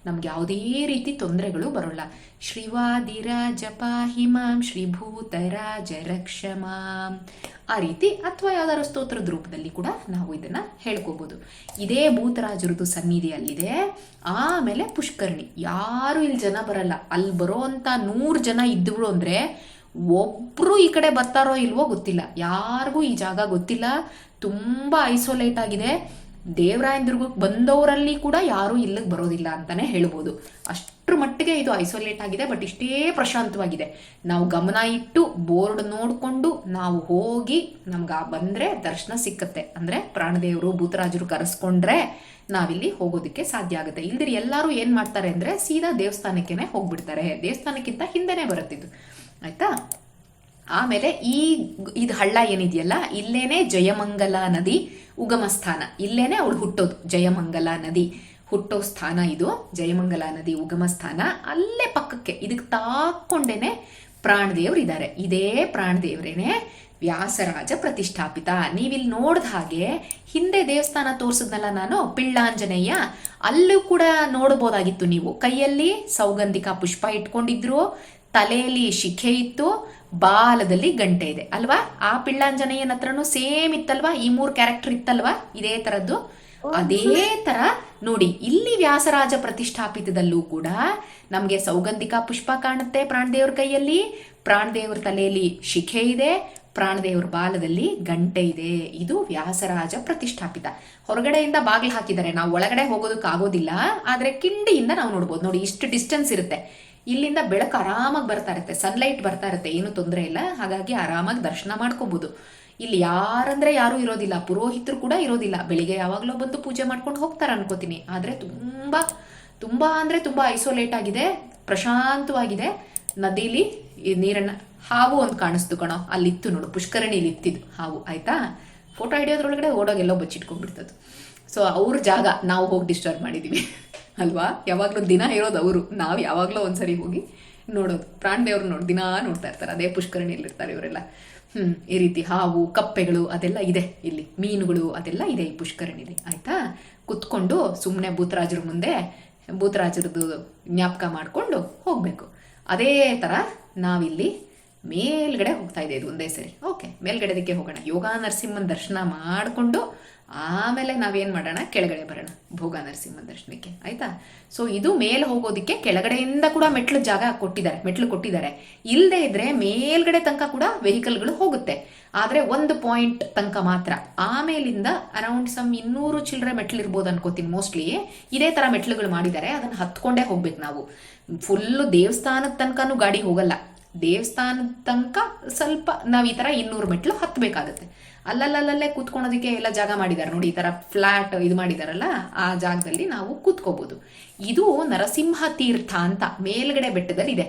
ನಮ್ಗೆ ಯಾವುದೇ ರೀತಿ ತೊಂದರೆಗಳು ಬರೋಲ್ಲ. ಶ್ರೀವಾದಿರಾಜ ಪಾಹಿಮಾಂ ಶ್ರೀ ಭೂತರಾಜ ರಕ್ಷಮಾಂ ಆ ರೀತಿ ಅಥವಾ ಯಾವ್ದಾದ್ರು ಸ್ತೋತ್ರದ ರೂಪದಲ್ಲಿ ಕೂಡ ನಾವು ಇದನ್ನ ಹೇಳ್ಕೋಬಹುದು ಇದೇ ಭೂತರಾಜರದು ಸನ್ನಿಧಿ ಅಲ್ಲಿದೆ ಆಮೇಲೆ ಪುಷ್ಕರಣಿ. ಯಾರು ಇಲ್ಲಿ ಜನ ಬರಲ್ಲ. ಅಲ್ಲಿ ಬರೋಂಥ ನೂರು ಜನ ಇದ್ದರು ಅಂದ್ರೆ ಒಬ್ರು ಈ ಕಡೆ ಬರ್ತಾರೋ ಇಲ್ವೋ ಗೊತ್ತಿಲ್ಲ. ಯಾರಿಗೂ ಈ ಜಾಗ ಗೊತ್ತಿಲ್ಲ. ತುಂಬಾ ಐಸೋಲೇಟ್ ಆಗಿದೆ. ದೇವರಾಯನದುರ್ಗಕ್ಕೆ ಬಂದವರಲ್ಲಿ ಕೂಡ ಯಾರೂ ಇಲ್ಲಿಗೆ ಬರೋದಿಲ್ಲ ಅಂತಾನೆ ಹೇಳ್ಬೋದು. ಅಷ್ಟರ ಮಟ್ಟಿಗೆ ಇದು ಐಸೋಲೇಟ್ ಆಗಿದೆ, ಬಟ್ ಇಷ್ಟೇ ಪ್ರಶಾಂತವಾಗಿದೆ. ನಾವು ಗಮನ ಇಟ್ಟು ಬೋರ್ಡ್ ನೋಡಿಕೊಂಡು ನಾವು ಹೋಗಿ ನಮ್ಗೆ ಬಂದ್ರೆ ದರ್ಶನ ಸಿಕ್ಕತ್ತೆ. ಅಂದ್ರೆ ಪ್ರಾಣದೇವರು, ಭೂತರಾಜರು ಕರೆಸ್ಕೊಂಡ್ರೆ ನಾವಿಲ್ಲಿ ಹೋಗೋದಕ್ಕೆ ಸಾಧ್ಯ ಆಗುತ್ತೆ. ಇಲ್ದಿರಿ ಎಲ್ಲರೂ ಏನು ಮಾಡ್ತಾರೆ ಅಂದ್ರೆ ಸೀದಾ ದೇವಸ್ಥಾನಕ್ಕೆನೆ ಹೋಗ್ಬಿಡ್ತಾರೆ. ದೇವಸ್ಥಾನಕ್ಕಿಂತ ಹಿಂದೆನೆ ಬರುತ್ತಿದ್ದು. ಆಯ್ತಾ? ಆಮೇಲೆ ಈ ಇದು ಹಳ್ಳ ಏನಿದೆಯಲ್ಲ, ಇಲ್ಲೇನೆ ಜಯಮಂಗಲ ನದಿ ಉಗಮ ಸ್ಥಾನ ಇಲ್ಲೇನೆ ಅವಳು ಹುಟ್ಟೋದು. ಜಯಮಂಗಲ ನದಿ. ಹುಟ್ಟೋ ಸ್ಥಾನ ಇದು. ಜಯಮಂಗಲ ನದಿ ಉಗಮ ಸ್ಥಾನ ಅಲ್ಲೇ ಪಕ್ಕಕ್ಕೆ. ಇದಕ್ಕೆ ತಾಕೊಂಡೇನೆ ಪ್ರಾಣದೇವ್ರು ಇದ್ದಾರೆ ಇದೇ ಪ್ರಾಣದೇವ್ರೇನೆ ವ್ಯಾಸರಾಜ ಪ್ರತಿಷ್ಠಾಪಿತ. ನೀವಿಲ್ಲಿ ನೋಡ್ದ ಹಾಗೆ ಹಿಂದೆ ದೇವಸ್ಥಾನ ತೋರಿಸಿದ್ನಲ್ಲ ನಾನು, ಪಿಳ್ಳಾಂಜನೇಯ. ಅಲ್ಲೂ ಕೂಡ ನೋಡಬಹುದಾಗಿತ್ತು ನೀವು. ಕೈಯಲ್ಲಿ ಸೌಗಂಧಿಕ ಪುಷ್ಪ ಇಟ್ಕೊಂಡಿದ್ರು. ತಲೆಯಲ್ಲಿ ಶಿಖೆ ಇತ್ತು ಬಾಲದಲ್ಲಿ ಗಂಟೆ ಇದೆ ಅಲ್ವಾ? ಆ ಪಿಳ್ಳಾಂಜನೇಯನ ಹತ್ರನು ಸೇಮ್ ಇತ್ತಲ್ವಾ? ಈ ಮೂರು ಕ್ಯಾರೆಕ್ಟರ್ ಇತ್ತಲ್ವಾ? ಇದೇ ತರದ್ದು? ಅದೇ ತರ ನೋಡಿ ಇಲ್ಲಿ ವ್ಯಾಸರಾಜ ಪ್ರತಿಷ್ಠಾಪಿತದಲ್ಲೂ ಕೂಡ ನಮಗೆ ಸೌಗಂಧಿಕ ಪುಷ್ಪ ಕಾಣುತ್ತೆ ಪ್ರಾಣದೇವ್ರ ಕೈಯಲ್ಲಿ. ಪ್ರಾಣದೇವ್ರ ತಲೆಯಲ್ಲಿ ಶಿಖೆ ಇದೆ ಪ್ರಾಣದೇವ್ರ ಬಾಲದಲ್ಲಿ ಗಂಟೆ ಇದೆ. ಇದು ವ್ಯಾಸರಾಜ ಪ್ರತಿಷ್ಠಾಪಿತ. ಹೊರಗಡೆಯಿಂದ ಬಾಗಿಲು ಹಾಕಿದ್ದಾರೆ. ನಾವು ಒಳಗಡೆ ಹೋಗೋದಕ್ಕೆ ಆಗೋದಿಲ್ಲ ಆದ್ರೆ ಕಿಂಡಿಯಿಂದ ನಾವು ನೋಡ್ಬೋದು. ನೋಡಿ ಇಷ್ಟು ಡಿಸ್ಟೆನ್ಸ್ ಇರುತ್ತೆ. ಇಲ್ಲಿಂದ ಬೆಳಕು ಆರಾಮಾಗಿ ಬರ್ತಾ ಇರುತ್ತೆ. ಸನ್ಲೈಟ್ ಬರ್ತಾ ಇರುತ್ತೆ. ಏನು ತೊಂದರೆ ಇಲ್ಲ. ಹಾಗಾಗಿ ಆರಾಮಾಗಿ ದರ್ಶನ ಮಾಡ್ಕೋಬಹುದು ಇಲ್ಲಿ ಯಾರಂದ್ರೆ ಯಾರು ಇರೋದಿಲ್ಲ. ಪುರೋಹಿತರು ಕೂಡ ಇರೋದಿಲ್ಲ. ಬೆಳಿಗ್ಗೆ ಯಾವಾಗಲೂ ಬಂದು ಪೂಜೆ ಮಾಡ್ಕೊಂಡು ಹೋಗ್ತಾರೆ ಅನ್ಕೋತೀನಿ. ಆದ್ರೆ ತುಂಬಾ ತುಂಬಾ ಅಂದ್ರೆ ತುಂಬಾ ಐಸೋಲೇಟ್ ಆಗಿದೆ. ಪ್ರಶಾಂತವಾಗಿದೆ. ನದಿಲಿ ನೀರನ್ನ, ಹಾವು ಅಂತ ಕಾಣಿಸ್ತು ಕಣೋ. ಅಲ್ಲಿತ್ತು ನೋಡು. ಪುಷ್ಕರಣಿಲಿ ಇತ್ತಿದ್ದು ಹಾವು. ಆಯ್ತಾ? ಫೋಟೋ ಹಿಡಿಯೋದ್ರೊಳಗಡೆ ಓಡೋಗೆಲ್ಲೋ ಬಚ್ಚಿಟ್ಕೊಂಡ್ಬಿಡ್ತದ್ದು. ಸೊ ಅವ್ರ ಜಾಗ ನಾವು ಹೋಗಿ ಡಿಸ್ಟರ್ಬ್ ಮಾಡಿದೀವಿ. ಅಲ್ವಾ? ಯಾವಾಗಲೂ ದಿನ ಇರೋದು ಅವರು. ನಾವು ಯಾವಾಗಲೂ ಒಂದ್ಸರಿ ಹೋಗಿ ನೋಡೋದು. ಪ್ರಾಣದೇವ್ರು ನೋಡಿ, ದಿನ ನೋಡ್ತಾ ಇರ್ತಾರೆ. ಅದೇ ಪುಷ್ಕರಣಿಯಲ್ಲಿ ಇರ್ತಾರೆ ಇವರೆಲ್ಲ. ಹ್ಮ್, ಈ ರೀತಿ ಹಾವು, ಕಪ್ಪೆಗಳು ಅದೆಲ್ಲ ಇದೆ ಇಲ್ಲಿ. ಮೀನುಗಳು ಅದೆಲ್ಲ ಇದೆ ಈ ಪುಷ್ಕರಣಿಲಿ. ಆಯ್ತಾ? ಕುತ್ಕೊಂಡು ಸುಮ್ಮನೆ ಭೂತರಾಜರ ಮುಂದೆ, ಭೂತರಾಜರದ್ದು ಜ್ಞಾಪಕ ಮಾಡಿಕೊಂಡು ಹೋಗ್ಬೇಕು. ಅದೇ ಥರ ನಾವಿಲ್ಲಿ ಮೇಲ್ಗಡೆ ಹೋಗ್ತಾ ಇದೆ ಇದು ಒಂದೇ ಸರಿ. ಓಕೆ, ಮೇಲ್ಗಡೆದಕ್ಕೆ ಹೋಗೋಣ. ಯೋಗ ನರಸಿಂಹನ ದರ್ಶನ ಮಾಡಿಕೊಂಡು ಆಮೇಲೆ ನಾವೇನು ಮಾಡೋಣ? ಕೆಳಗಡೆ ಬರೋಣ. ಭೋಗ ನರಸಿಂಹ ದರ್ಶನಕ್ಕೆ ಆಯ್ತಾ? ಸೊ ಇದು ಮೇಲೆ ಹೋಗೋದಕ್ಕೆ ಕೆಳಗಡೆಯಿಂದ ಕೂಡ ಮೆಟ್ಲು ಜಾಗ ಕೊಟ್ಟಿದ್ದಾರೆ. ಮೆಟ್ಲು ಕೊಟ್ಟಿದ್ದಾರೆ. ಇಲ್ಲದೆ ಇದ್ರೆ ಮೇಲ್ಗಡೆ ತನಕ ಕೂಡ ವೆಹಿಕಲ್ಗಳು ಹೋಗುತ್ತೆ. ಆದ್ರೆ ಒಂದು ಪಾಯಿಂಟ್ ತನಕ ಮಾತ್ರ. ಆಮೇಲಿಂದ ಅರೌಂಡ್ ಸಮ್ ಇನ್ನೂರು ಚಿಲ್ಲರೆ ಮೆಟ್ಲು ಇರ್ಬೋದು ಅನ್ಕೋತೀನಿ ಮೋಸ್ಟ್ಲಿ. ಇದೇ ತರ ಮೆಟ್ಲುಗಳು ಮಾಡಿದ್ದಾರೆ. ಅದನ್ನ ಹತ್ಕೊಂಡೇ ಹೋಗ್ಬೇಕು ನಾವು. ಫುಲ್ಲು ದೇವಸ್ಥಾನದ ತನಕನೂ ಗಾಡಿ ಹೋಗಲ್ಲ. ದೇವಸ್ಥಾನದ ತನಕ ಸ್ವಲ್ಪ ನಾವು ಈ ಥರ ಇನ್ನೂರು ಮೆಟ್ಲು ಹತ್ತಬೇಕಾಗತ್ತೆ ಅಲ್ಲಲ್ಲಲ್ಲೇ ಕೂತ್ಕೊಳೋದಕ್ಕೆ ಎಲ್ಲ ಜಾಗ ಮಾಡಿದ್ದಾರೆ ನೋಡಿ, ಈ ತರ ಫ್ಲಾಟ್ ಇದು ಮಾಡಿದಾರಲ್ಲ, ಆ ಜಾಗದಲ್ಲಿ ನಾವು ಕೂತ್ಕೋಬಹುದು ಇದು ನರಸಿಂಹ ತೀರ್ಥ ಅಂತ ಮೇಲ್ಗಡೆ ಬೆಟ್ಟದಲ್ಲಿ ಇದೆ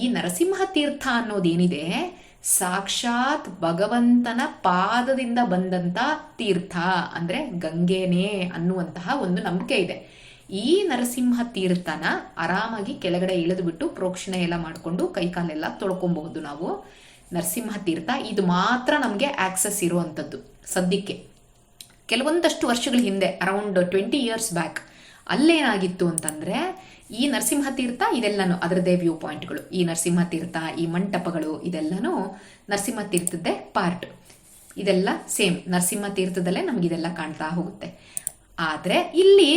ಈ ನರಸಿಂಹ ತೀರ್ಥ ಅನ್ನೋದೇನಿದೆ? ಸಾಕ್ಷಾತ್ ಭಗವಂತನ ಪಾದದಿಂದ ಬಂದಂತ ತೀರ್ಥ, ಅಂದ್ರೆ ಗಂಗೆನೇ ಅನ್ನುವಂತಹ ಒಂದು ನಂಬಿಕೆ ಇದೆ. ಈ ನರಸಿಂಹ ತೀರ್ಥನ ಆರಾಮಾಗಿ ಕೆಳಗಡೆ ಇಳಿದುಬಿಟ್ಟು ಪ್ರೋಕ್ಷಣೆ ಎಲ್ಲ ಮಾಡಿಕೊಂಡು ಕೈಕಾಲೆಲ್ಲ ತೊಳ್ಕೊಬಹುದು ನಾವು. ನರಸಿಂಹ ತೀರ್ಥ ಇದು ಮಾತ್ರ ನಮಗೆ ಆಕ್ಸೆಸ್ ಇರುವಂಥದ್ದು ಸದ್ಯಕ್ಕೆ. ಕೆಲವೊಂದಷ್ಟು ವರ್ಷಗಳ ಹಿಂದೆ ಅರೌಂಡ್ ಟ್ವೆಂಟಿ ಇಯರ್ಸ್ ಬ್ಯಾಕ್ ಅಲ್ಲೇನಾಗಿತ್ತು ಅಂತಂದ್ರೆ, ಈ ನರಸಿಂಹ ತೀರ್ಥ ಇದೆಲ್ಲನೂ ಅದರದೇ ವ್ಯೂ ಪಾಯಿಂಟ್ಗಳು ಈ ನರಸಿಂಹ ತೀರ್ಥ ಈ ಮಂಟಪಗಳು, ಇದೆಲ್ಲನೂ ನರಸಿಂಹ ತೀರ್ಥದ್ದೇ ಪಾರ್ಟ್ ಇದೆಲ್ಲ ಸೇಮ್ ನರಸಿಂಹ ತೀರ್ಥದಲ್ಲೇ ನಮಗಿದೆಲ್ಲ ಕಾಣ್ತಾ ಹೋಗುತ್ತೆ. ಆದರೆ ಇಲ್ಲಿ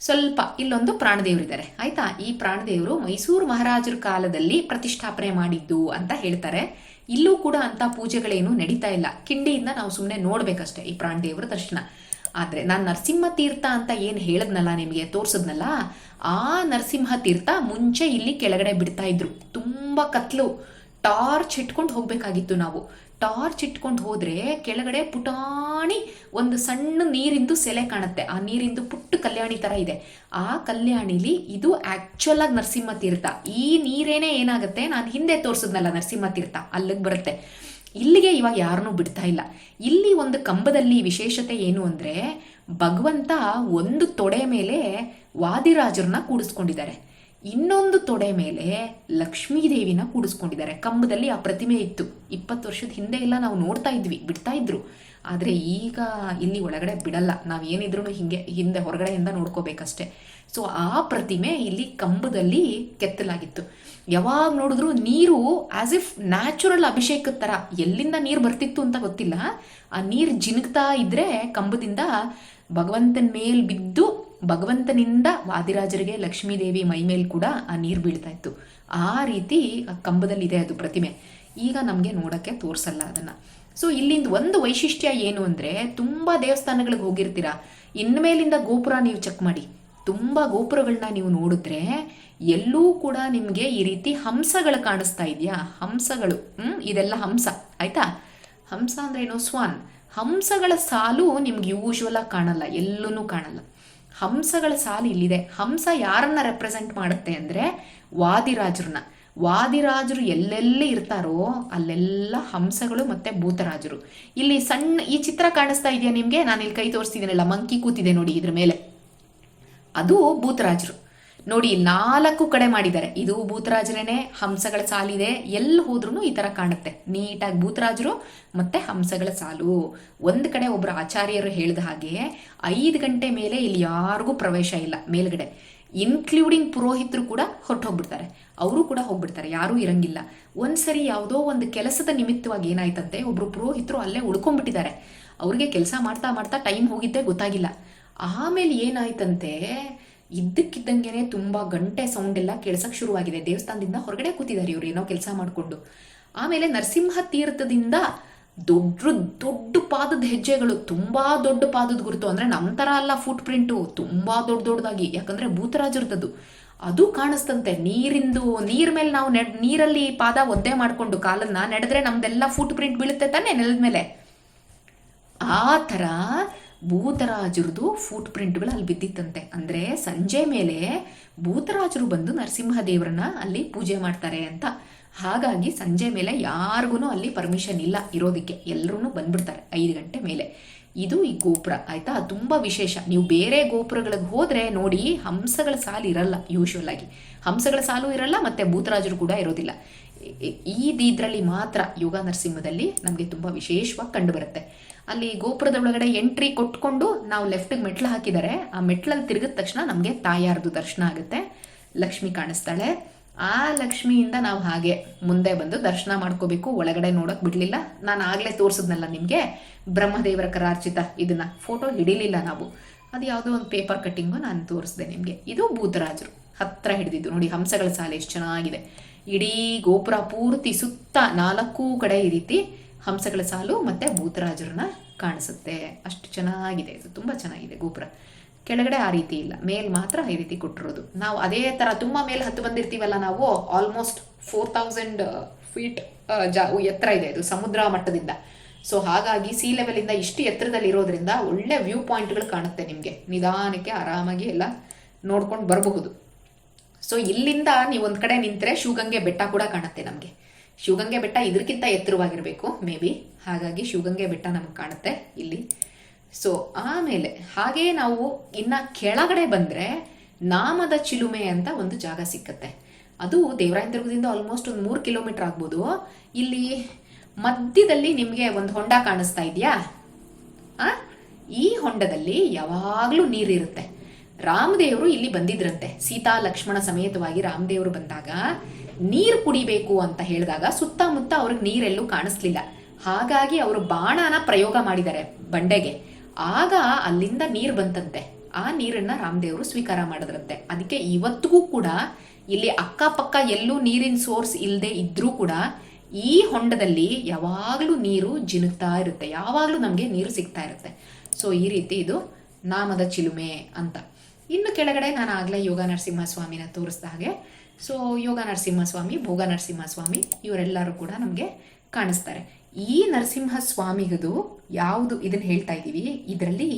ಸ್ವಲ್ಪ ಇಲ್ಲೊಂದು ಪ್ರಾಣದೇವರಿದ್ದಾರೆ. ಆಯ್ತಾ? ಈ ಪ್ರಾಣದೇವರು ಮೈಸೂರು ಮಹಾರಾಜರ ಕಾಲದಲ್ಲಿ ಪ್ರತಿಷ್ಠಾಪನೆ ಮಾಡಿದ್ದು ಅಂತ ಹೇಳ್ತಾರೆ. ಇಲ್ಲೂ ಕೂಡ ಅಂತ ಪೂಜೆಗಳೇನು ನಡೀತಾ ಇಲ್ಲ. ಕಿಂಡಿಯಿಂದ ನಾವು ಸುಮ್ಮನೆ ನೋಡ್ಬೇಕಷ್ಟೇ ಈ ಪ್ರಾಣದೇವರ ದರ್ಶನ. ಆದರೆ ನಾನು ನರಸಿಂಹ ತೀರ್ಥ ಅಂತ ಏನು ಹೇಳಿದ್ನಲ್ಲ ನಿಮಗೆ? ತೋರಿಸಿದ್ನಲ್ಲ? ಆ ನರಸಿಂಹ ತೀರ್ಥ ಮುಂಚೆ ಇಲ್ಲಿ ಕೆಳಗಡೆ ಬಿಡ್ತಾ ಇದ್ರು. ತುಂಬ ಕತ್ಲು. ಟಾರ್ಚ್ ಇಟ್ಕೊಂಡು ಹೋಗಬೇಕಾಗಿತ್ತು ನಾವು. ಟಾರ್ಚ್ ಇಟ್ಕೊಂಡು ಹೋದ್ರೆ ಕೆಳಗಡೆ ಪುಟಾಣಿ ಒಂದು ಸಣ್ಣ ನೀರಿಂದು ಸೆಲೆ ಕಾಣುತ್ತೆ. ಆ ನೀರಿಂದು ಪುಟ್ಟ ಕಲ್ಯಾಣಿ ತರ ಇದೆ. ಆ ಕಲ್ಯಾಣಿಲಿ ಇದು ಆಕ್ಚುಲ್ ಆಗಿ ನರಸಿಂಹ ತೀರ್ಥ. ಈ ನೀರೇನೇ ಏನಾಗುತ್ತೆ? ನಾನು ಹಿಂದೆ ತೋರಿಸಿದ್ನಲ್ಲ ನರಸಿಂಹ ತೀರ್ಥ. ಅಲ್ಲಿಗೆ ಬರುತ್ತೆ. ಇಲ್ಲಿಗೆ ಇವಾಗ ಯಾರನ್ನೂ ಬಿಡ್ತಾ ಇಲ್ಲ. ಇಲ್ಲಿ ಒಂದು ಕಂಬದಲ್ಲಿ ವಿಶೇಷತೆ ಏನು ಅಂದ್ರೆ ಭಗವಂತ ಒಂದು ತೊಡೆ ಮೇಲೆ ವಾದಿರಾಜರನ್ನ ಕೂಡಿಸ್ಕೊಂಡಿದ್ದಾರೆ. ಇನ್ನೊಂದು ತೊಡೆ ಮೇಲೆ ಲಕ್ಷ್ಮೀ ದೇವಿನ ಕೂಡಿಸ್ಕೊಂಡಿದ್ದಾರೆ. ಕಂಬದಲ್ಲಿ ಆ ಪ್ರತಿಮೆ ಇತ್ತು. ಇಪ್ಪತ್ತು ವರ್ಷದ ಹಿಂದೆ ಎಲ್ಲ ನಾವು ನೋಡ್ತಾ ಇದ್ವಿ, ಬಿಡ್ತಾ ಇದ್ರು. ಆದರೆ ಈಗ ಇಲ್ಲಿ ಒಳಗಡೆ ಬಿಡಲ್ಲ. ನಾವು ಏನಿದ್ರು ಹಿಂಗೆ, ಹಿಂದೆ ಹೊರಗಡೆಯಿಂದ ನೋಡ್ಕೋಬೇಕಷ್ಟೆ. ಸೊ ಆ ಪ್ರತಿಮೆ ಇಲ್ಲಿ ಕಂಬದಲ್ಲಿ ಕೆತ್ತಲಾಗಿತ್ತು. ಯಾವಾಗ ನೋಡಿದ್ರು ನೀರು ಆಸ್ ಇಫ್ ನ್ಯಾಚುರಲ್ ಅಭಿಷೇಕದ ಥರ ಎಲ್ಲಿಂದ ನೀರು ಬರ್ತಿತ್ತು ಅಂತ ಗೊತ್ತಿಲ್ಲ. ಆ ನೀರು ಜಿನುಗ್ತಾ ಇದ್ರೆ ಕಂಬದಿಂದ ಭಗವಂತನ ಮೇಲ್ ಬಿದ್ದು ಭಗವಂತನಿಂದ ವಾದಿರಾಜರಿಗೆ ಲಕ್ಷ್ಮೀದೇವಿ ಮೈ ಮೇಲೆ ಕೂಡ ಆ ನೀರು ಬೀಳ್ತಾ ಇತ್ತು. ಆ ರೀತಿ ಕಂಬದಲ್ಲಿದೆ ಅದು ಪ್ರತಿಮೆ. ಈಗ ನಮಗೆ ನೋಡೋಕ್ಕೆ ತೋರಿಸಲ್ಲ ಅದನ್ನು. ಸೊ ಇಲ್ಲಿಂದ ಒಂದು ವೈಶಿಷ್ಟ್ಯ ಏನು ಅಂದರೆ ತುಂಬ ದೇವಸ್ಥಾನಗಳಿಗೆ ಹೋಗಿರ್ತೀರಾ? ಇನ್ಮೇಲಿಂದ ಗೋಪುರ ನೀವು ಚೆಕ್ ಮಾಡಿ. ತುಂಬ ಗೋಪುರಗಳನ್ನ ನೀವು ನೋಡಿದ್ರೆ ಎಲ್ಲೂ ಕೂಡ ನಿಮಗೆ ಈ ರೀತಿ ಹಂಸಗಳು ಕಾಣಿಸ್ತಾ ಇದೆಯಾ? ಹಂಸಗಳು. ಹ್ಞೂ ಇದೆಲ್ಲ ಹಂಸ. ಆಯಿತಾ? ಹಂಸ ಅಂದ್ರೆ ಏನೋ? ಸ್ವಾನ್. ಹಂಸಗಳ ಸಾಲು ನಿಮ್ಗೆ ಯೂಶ್ವಲಾಗಿ ಕಾಣಲ್ಲ. ಎಲ್ಲೂ ಕಾಣಲ್ಲ. ಹಂಸಗಳ ಸಾಲು ಇಲ್ಲಿದೆ. ಹಂಸ ಯಾರನ್ನ ರೆಪ್ರೆಸೆಂಟ್ ಮಾಡುತ್ತೆ ಅಂದ್ರೆ ವಾದಿರಾಜರನ್ನ. ವಾದಿರಾಜರು ಎಲ್ಲೆಲ್ಲಿ ಇರ್ತಾರೋ ಅಲ್ಲೆಲ್ಲ ಹಂಸಗಳು ಮತ್ತೆ ಭೂತರಾಜರು. ಇಲ್ಲಿ ಸಣ್ಣ ಈ ಚಿತ್ರ ಕಾಣಿಸ್ತಾ ಇದೆಯಾ ನಿಮಗೆ? ನಾನು ಇಲ್ಲಿ ಕೈ ತೋರಿಸ್ತಿದ್ದೀನಲ್ಲ, ಮಂಕಿ ಕೂತಿದೆ ನೋಡಿ ಇದ್ರ ಮೇಲೆ. ಅದು ಭೂತರಾಜರು. ನೋಡಿ, ನಾಲ್ಕು ಕಡೆ ಮಾಡಿದ್ದಾರೆ. ಇದು ಭೂತರಾಜರೇನೆ ಹಂಸಗಳ ಸಾಲಿದೆ ಎಲ್ಲಿ ಹೋದ್ರೂ ಈ ತರ ಕಾಣುತ್ತೆ. ನೀಟಾಗಿ ಭೂತರಾಜರು ಮತ್ತೆ ಹಂಸಗಳ ಸಾಲು. ಒಂದು ಕಡೆ ಒಬ್ರು ಆಚಾರ್ಯರು ಹೇಳಿದ ಹಾಗೆ ಐದು ಗಂಟೆ ಮೇಲೆ ಇಲ್ಲಿ ಯಾರಿಗೂ ಪ್ರವೇಶ ಇಲ್ಲ. ಮೇಲ್ಗಡೆ ಇನ್ಕ್ಲೂಡಿಂಗ್ ಪುರೋಹಿತರು ಕೂಡ ಹೊರಟೋಗ್ಬಿಡ್ತಾರೆ. ಅವರು ಕೂಡ ಹೋಗ್ಬಿಡ್ತಾರೆ. ಯಾರೂ ಇರಂಗಿಲ್ಲ. ಒಂದ್ಸರಿ ಯಾವುದೋ ಒಂದು ಕೆಲಸದ ನಿಮಿತ್ತವಾಗಿ ಏನಾಯ್ತಂತೆ, ಒಬ್ರು ಪುರೋಹಿತರು ಅಲ್ಲೇ ಉಳ್ಕೊಂಡ್ಬಿಟ್ಟಿದ್ದಾರೆ. ಅವ್ರಿಗೆ ಕೆಲಸ ಮಾಡ್ತಾ ಮಾಡ್ತಾ ಟೈಮ್ ಹೋಗಿದ್ದೇ ಗೊತ್ತಾಗಿಲ್ಲ. ಆಮೇಲೆ ಏನಾಯ್ತಂತೆ ಇದ್ದಕ್ಕಿದ್ದಂಗೆನೆ ತುಂಬಾ ಗಂಟೆ ಸೌಂಡ್ ಎಲ್ಲ ಕೇಳಿಸಕ್ ಶುರುವಾಗಿದೆ. ದೇವಸ್ಥಾನದಿಂದ ಹೊರಗಡೆ ಕೂತಿದ್ದಾರೆ ಇವ್ರು, ಏನೋ ಕೆಲಸ ಮಾಡಿಕೊಂಡು. ಆಮೇಲೆ ನರಸಿಂಹ ತೀರ್ಥದಿಂದ ದೊಡ್ಡ ದೊಡ್ಡ ಪಾದದ ಹೆಜ್ಜೆಗಳು, ತುಂಬಾ ದೊಡ್ಡ ಪಾದದ ಗುರುತು. ಅಂದ್ರೆ ನಮ್ಮ ತರ ಅಲ್ಲ ಫುಟ್ ಪ್ರಿಂಟು ತುಂಬಾ ದೊಡ್ಡ ದೊಡ್ಡದಾಗಿ. ಯಾಕಂದ್ರೆ ಭೂತರಾಜರದ್ದು. ಅದು ಕಾಣಿಸ್ತಂತೆ. ನೀರಿಂದು, ನೀರ್ ಮೇಲೆ ನಾವು ನೆಡ್, ನೀರಲ್ಲಿ ಪಾದ ಒದ್ದೆ ಮಾಡ್ಕೊಂಡು ಕಾಲನ್ನ ನಡೆದ್ರೆ ನಮ್ದೆಲ್ಲ ಫುಟ್ ಪ್ರಿಂಟ್ ಬೀಳುತ್ತೆ ತಾನೆ ನೆಲದ ಮೇಲೆ? ಆ ಥರ ಭೂತರಾಜರದು ಫೂಟ್ ಪ್ರಿಂಟ್ಗಳು ಅಲ್ಲಿ ಬಿದ್ದಿತ್ತಂತೆ. ಅಂದ್ರೆ ಸಂಜೆ ಮೇಲೆ ಭೂತರಾಜರು ಬಂದು ನರಸಿಂಹ ದೇವರನ್ನ ಅಲ್ಲಿ ಪೂಜೆ ಮಾಡ್ತಾರೆ ಅಂತ. ಹಾಗಾಗಿ ಸಂಜೆ ಮೇಲೆ ಯಾರಿಗೂ ಅಲ್ಲಿ ಪರ್ಮಿಷನ್ ಇಲ್ಲ ಇರೋದಕ್ಕೆ. ಎಲ್ಲರೂ ಬಂದ್ಬಿಡ್ತಾರೆ ಐದು ಗಂಟೆ ಮೇಲೆ. ಇದು ಈ ಗೋಪುರ, ಆಯಿತಾ? ತುಂಬಾ ವಿಶೇಷ. ನೀವು ಬೇರೆ ಗೋಪುರಗಳಿಗೆ ಹೋದರೆ ನೋಡಿ ಹಂಸಗಳ ಸಾಲು ಇರಲ್ಲ ಯೂಶುವಲ್ ಆಗಿ. ಹಂಸಗಳ ಸಾಲು ಇರಲ್ಲ, ಮತ್ತೆ ಭೂತರಾಜರು ಕೂಡ ಇರೋದಿಲ್ಲ. ಈ- ಇದರಲ್ಲಿ ಮಾತ್ರ ಯೋಗ ನರಸಿಂಹದಲ್ಲಿ ನಮಗೆ ತುಂಬಾ ವಿಶೇಷವಾಗಿ ಕಂಡು ಬರುತ್ತೆ. ಅಲ್ಲಿ ಗೋಪುರದ ಒಳಗಡೆ ಎಂಟ್ರಿ ಕೊಟ್ಕೊಂಡು ನಾವು ಲೆಫ್ಟಿಗೆ ಮೆಟ್ಲು ಹಾಕಿದರೆ, ಆ ಮೆಟ್ಲಲ್ಲಿ ತಿರುಗಿದ ತಕ್ಷಣ ನಮಗೆ ತಾಯಾರದು ದರ್ಶನ ಆಗುತ್ತೆ. ಲಕ್ಷ್ಮಿ ಕಾಣಿಸ್ತಾಳೆ. ಆ ಲಕ್ಷ್ಮಿಯಿಂದ ನಾವು ಹಾಗೆ ಮುಂದೆ ಬಂದು ದರ್ಶನ ಮಾಡ್ಕೋಬೇಕು. ಒಳಗಡೆ ನೋಡಕ್ ಬಿಡ್ಲಿಲ್ಲ. ನಾನು ಆಗ್ಲೇ ತೋರಿಸಿದ್ನಲ್ಲ ನಿಮಗೆ. ಬ್ರಹ್ಮದೇವರ ಕರಾರ್ಚಿತ ಇದನ್ನ ಫೋಟೋ ಹಿಡಿಲಿಲ್ಲ ನಾವು. ಅದು ಯಾವುದೋ ಒಂದು ಪೇಪರ್ ಕಟ್ಟಿಂಗು ನಾನು ತೋರಿಸಿದೆ ನಿಮಗೆ. ಇದು ಭೂತರಾಜರು. ಹತ್ರ ಹಿಡಿದಿದ್ದು. ನೋಡಿ, ಹಂಸಗಳ ಸಾಲೆ ಎಷ್ಟು ಚೆನ್ನಾಗಿದೆ. ಇಡೀ ಗೋಪುರ ಪೂರ್ತಿ ಸುತ್ತ ನಾಲ್ಕೂ ಕಡೆ ಈ ರೀತಿ ಹಂಸಗಳ ಸಾಲು ಮತ್ತೆ ಭೂತರಾಜರನ್ನ ಕಾಣಿಸುತ್ತೆ. ಅಷ್ಟು ಚೆನ್ನಾಗಿದೆ. ಇದು ತುಂಬಾ ಚೆನ್ನಾಗಿದೆ ಗೋಪುರ. ಕೆಳಗಡೆ ಆ ರೀತಿ ಇಲ್ಲ. ಮೇಲ್ ಮಾತ್ರ ಈ ರೀತಿ ಕೊಟ್ಟಿರೋದು. ನಾವು ಅದೇ ತರ ತುಂಬಾ ಮೇಲೆ ಹತ್ತು ಬಂದಿರ್ತೀವಲ್ಲ ನಾವು ಆಲ್ಮೋಸ್ಟ್ ಫೋರ್ ತೌಸಂಡ್ ಫೀಟ್ ಜಾ ಎತ್ತರ ಇದೆ ಇದು, ಸಮುದ್ರ ಮಟ್ಟದಿಂದ. ಸೊ ಹಾಗಾಗಿ ಸಿ ಇಂದ ಇಷ್ಟು ಎತ್ತರದಲ್ಲಿ ಇರೋದ್ರಿಂದ ಒಳ್ಳೆ ವ್ಯೂ ಪಾಯಿಂಟ್ಗಳು ಕಾಣುತ್ತೆ ನಿಮಗೆ. ನಿಧಾನಕ್ಕೆ ಆರಾಮಾಗಿ ಎಲ್ಲ ನೋಡ್ಕೊಂಡು ಬರಬಹುದು. ಸೊ ಇಲ್ಲಿಂದ ನೀವು ಒಂದ್ ಕಡೆ ನಿಂತರೆ ಶಿವಗಂಗೆ ಬೆಟ್ಟ ಕೂಡ ಕಾಣುತ್ತೆ ನಮಗೆ. ಶಿವಗಂಗೆ ಬೆಟ್ಟ ಇದಕ್ಕಿಂತ ಎತ್ತರವಾಗಿರಬೇಕು, ಮೇ ಬಿ. ಹಾಗಾಗಿ ಶಿವಗಂಗೆ ಬೆಟ್ಟ ನಮಗೆ ಕಾಣುತ್ತೆ ಇಲ್ಲಿ. ಸೊ ಆಮೇಲೆ ಹಾಗೆ ನಾವು ಇನ್ನ ಕೆಳಗಡೆ ಬಂದ್ರೆ ನಾಮದ ಚಿಲುಮೆ ಅಂತ ಒಂದು ಜಾಗ ಸಿಕ್ಕತ್ತೆ. ಅದು ದೇವರಾಯನ ಆಲ್ಮೋಸ್ಟ್ ಒಂದು ಮೂರು ಕಿಲೋಮೀಟರ್ ಆಗ್ಬೋದು. ಇಲ್ಲಿ ಮಧ್ಯದಲ್ಲಿ ನಿಮಗೆ ಒಂದು ಹೊಂಡ ಕಾಣಿಸ್ತಾ ಇದೆಯಾ? ಆ? ಈ ಹೊಂಡದಲ್ಲಿ ಯಾವಾಗಲೂ ನೀರಿರುತ್ತೆ. ರಾಮದೇವರು ಇಲ್ಲಿ ಬಂದಿದ್ರಂತೆ. ಸೀತಾ, ಲಕ್ಷ್ಮಣ ಸಮೇತವಾಗಿ ರಾಮದೇವರು ಬಂದಾಗ ನೀರು ಕುಡಿಬೇಕು ಅಂತ ಹೇಳಿದಾಗ ಸುತ್ತಮುತ್ತ ಅವ್ರಿಗೆ ನೀರೆಲ್ಲೂ ಕಾಣಿಸ್ಲಿಲ್ಲ. ಹಾಗಾಗಿ ಅವರು ಬಾಣನ ಪ್ರಯೋಗ ಮಾಡಿದ್ದಾರೆ ಬಂಡೆಗೆ. ಆಗ ಅಲ್ಲಿಂದ ನೀರು ಬಂತಂತೆ. ಆ ನೀರನ್ನ ರಾಮದೇವರು ಸ್ವೀಕಾರ ಮಾಡಿದ್ರಂತೆ. ಅದಕ್ಕೆ ಇವತ್ತಿಗೂ ಕೂಡ ಇಲ್ಲಿ ಅಕ್ಕಪಕ್ಕ ಎಲ್ಲೂ ನೀರಿನ ಸೋರ್ಸ್ ಇಲ್ಲದೆ ಇದ್ರೂ ಕೂಡ ಈ ಹೊಂಡದಲ್ಲಿ ಯಾವಾಗಲೂ ನೀರು ಜಿನುಗ್ತಾ ಇರುತ್ತೆ. ಯಾವಾಗಲೂ ನಮಗೆ ನೀರು ಸಿಗ್ತಾ ಇರುತ್ತೆ. ಸೊ ಈ ರೀತಿ ಇದು ನಾಮದ ಚಿಲುಮೆ ಅಂತ. ಇನ್ನು ಕೆಳಗಡೆ ನಾನು ಆಗಲೇ ಯೋಗ ನರಸಿಂಹಸ್ವಾಮಿನ ತೋರಿಸಿದ ಹಾಗೆ ಸೊ ಯೋಗ ನರಸಿಂಹಸ್ವಾಮಿ ಭೋಗ ನರಸಿಂಹಸ್ವಾಮಿ ಇವರೆಲ್ಲರೂ ಕೂಡ ನಮಗೆ ಕಾಣಿಸ್ತಾರೆ. ಈ ನರಸಿಂಹಸ್ವಾಮಿಗದು ಯಾವುದು ಇದನ್ನು ಹೇಳ್ತಾ ಇದ್ದೀವಿ ಇದರಲ್ಲಿ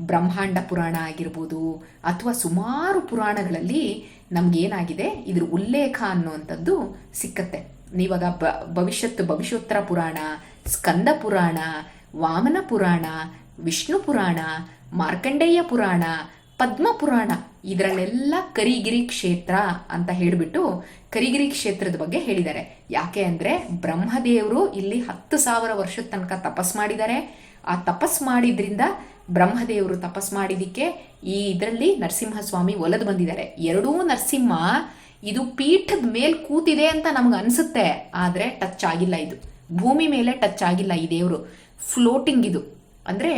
ಬ್ರಹ್ಮಾಂಡ ಪುರಾಣ ಆಗಿರ್ಬೋದು, ಅಥವಾ ಸುಮಾರು ಪುರಾಣಗಳಲ್ಲಿ ನಮಗೇನಾಗಿದೆ, ಇದ್ರ ಉಲ್ಲೇಖ ಅನ್ನುವಂಥದ್ದು ಸಿಕ್ಕತ್ತೆ. ನೀವಾಗ ಬ, ಭವಿಷ್ಯತ್, ಭವಿಷ್ಯೋತ್ತರ ಪುರಾಣ, ಸ್ಕಂದ ಪುರಾಣ, ವಾಮನ ಪುರಾಣ, ವಿಷ್ಣು ಪುರಾಣ, ಮಾರ್ಕಂಡೇಯ ಪುರಾಣ ಪದ್ಮ ಪುರಾಣ, ಇದರಲ್ಲೆಲ್ಲ ಕರಿಗಿರಿ ಕ್ಷೇತ್ರ ಅಂತ ಹೇಳಿಬಿಟ್ಟು ಕರಿಗಿರಿ ಕ್ಷೇತ್ರದ ಬಗ್ಗೆ ಹೇಳಿದ್ದಾರೆ. ಯಾಕೆ ಅಂದರೆ ಬ್ರಹ್ಮದೇವರು ಇಲ್ಲಿ ಹತ್ತು ಸಾವಿರ ವರ್ಷದ ತನಕ ತಪಸ್ ಮಾಡಿದ್ದಾರೆ. ಆ ತಪಸ್ ಮಾಡಿದ್ರಿಂದ ಬ್ರಹ್ಮದೇವರು ತಪಸ್ ಮಾಡಿದ್ದಕ್ಕೆ ಈ ಇದರಲ್ಲಿ ನರಸಿಂಹಸ್ವಾಮಿ ಒಲದು ಬಂದಿದ್ದಾರೆ. ಎರಡೂ ನರಸಿಂಹ ಇದು ಪೀಠದ ಮೇಲೆ ಕೂತಿದೆ ಅಂತ ನಮ್ಗೆ ಅನಿಸುತ್ತೆ, ಆದರೆ ಟಚ್ ಆಗಿಲ್ಲ ಇದು. ಭೂಮಿ ಮೇಲೆ ಟಚ್ ಆಗಿಲ್ಲ ಈ ದೇವರು. ಫ್ಲೋಟಿಂಗ್ ಇದು. ಅಂದರೆ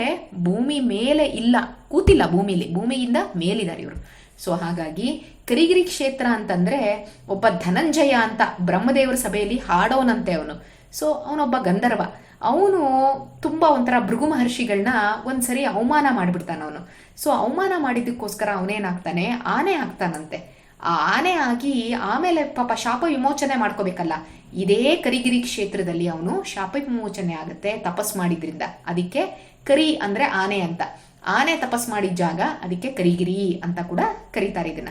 ಭೂಮಿ ಮೇಲೆ ಇಲ್ಲ, ಕೂತಿಲ್ಲ ಭೂಮಿಲಿ. ಭೂಮಿಯಿಂದ ಮೇಲಿದ್ದಾರೆ ಇವರು. ಸೊ ಹಾಗಾಗಿ ಕರಿಗಿರಿ ಕ್ಷೇತ್ರ ಅಂತಂದ್ರೆ ಒಬ್ಬ ಧನಂಜಯ ಅಂತ ಬ್ರಹ್ಮದೇವರ ಸಭೆಯಲ್ಲಿ ಹಾಡೋನಂತೆ ಅವನು. ಸೊ ಅವನೊಬ್ಬ ಗಂಧರ್ವ. ಅವನು ತುಂಬ ಒಂಥರ ಭೃಗು ಮಹರ್ಷಿಗಳನ್ನ ಒಂದ್ಸರಿ ಅವಮಾನ ಮಾಡಿಬಿಡ್ತಾನೆ ಅವನು. ಸೊ ಅವಮಾನ ಮಾಡಿದ್ದಕ್ಕೋಸ್ಕರ ಅವನೇನಾಗ್ತಾನೆ? ಆನೆ ಆಗ್ತಾನಂತೆ. ಆ ಆನೆ ಆಗಿ ಆಮೇಲೆ ಪಾಪ ಶಾಪ ವಿಮೋಚನೆ ಮಾಡ್ಕೋಬೇಕಲ್ಲ. ಇದೇ ಕರಿಗಿರಿ ಕ್ಷೇತ್ರದಲ್ಲಿ ಅವನು ಶಾಪ ವಿಮೋಚನೆ ಆಗುತ್ತೆ, ತಪಸ್ ಮಾಡಿದ್ರಿಂದ. ಅದಕ್ಕೆ ಕರಿ ಅಂದ್ರೆ ಆನೆ ಅಂತ. ಆನೆ ತಪಸ್ ಮಾಡಿದ ಜಾಗ ಅದಕ್ಕೆ ಕರಿಗಿರಿ ಅಂತ ಕೂಡ ಕರೀತಾರೆ ಇದನ್ನ.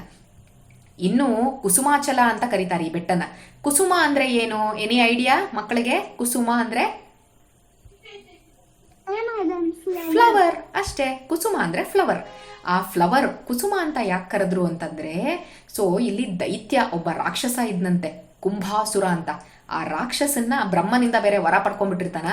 ಇನ್ನು ಕುಸುಮಾಚಲ ಅಂತ ಕರೀತಾರೆ ಈ ಬೆಟ್ಟನ. ಕುಸುಮ ಅಂದ್ರೆ ಏನು? ಎನಿ ಐಡಿಯಾ ಮಕ್ಕಳಿಗೆ? ಕುಸುಮ ಅಂದ್ರೆ ಫ್ಲವರ್ ಅಷ್ಟೇ. ಕುಸುಮ ಅಂದ್ರೆ ಫ್ಲವರ್ ಆ ಫ್ಲವರ್ ಕುಸುಮ ಅಂತ ಯಾಕೆ ಕರೆದ್ರು ಅಂತಂದ್ರೆ ಸೊ ಇಲ್ಲಿ ದೈತ್ಯ ಒಬ್ಬ ರಾಕ್ಷಸ ಇದ್ನಂತೆ ಕುಂಭಾಸುರ ಅಂತ. ಆ ರಾಕ್ಷಸನ್ನ ಬ್ರಹ್ಮನಿಂದ ಬೇರೆ ವರ ಪಡ್ಕೊಂಡ್ಬಿಟ್ಟಿರ್ತಾನ?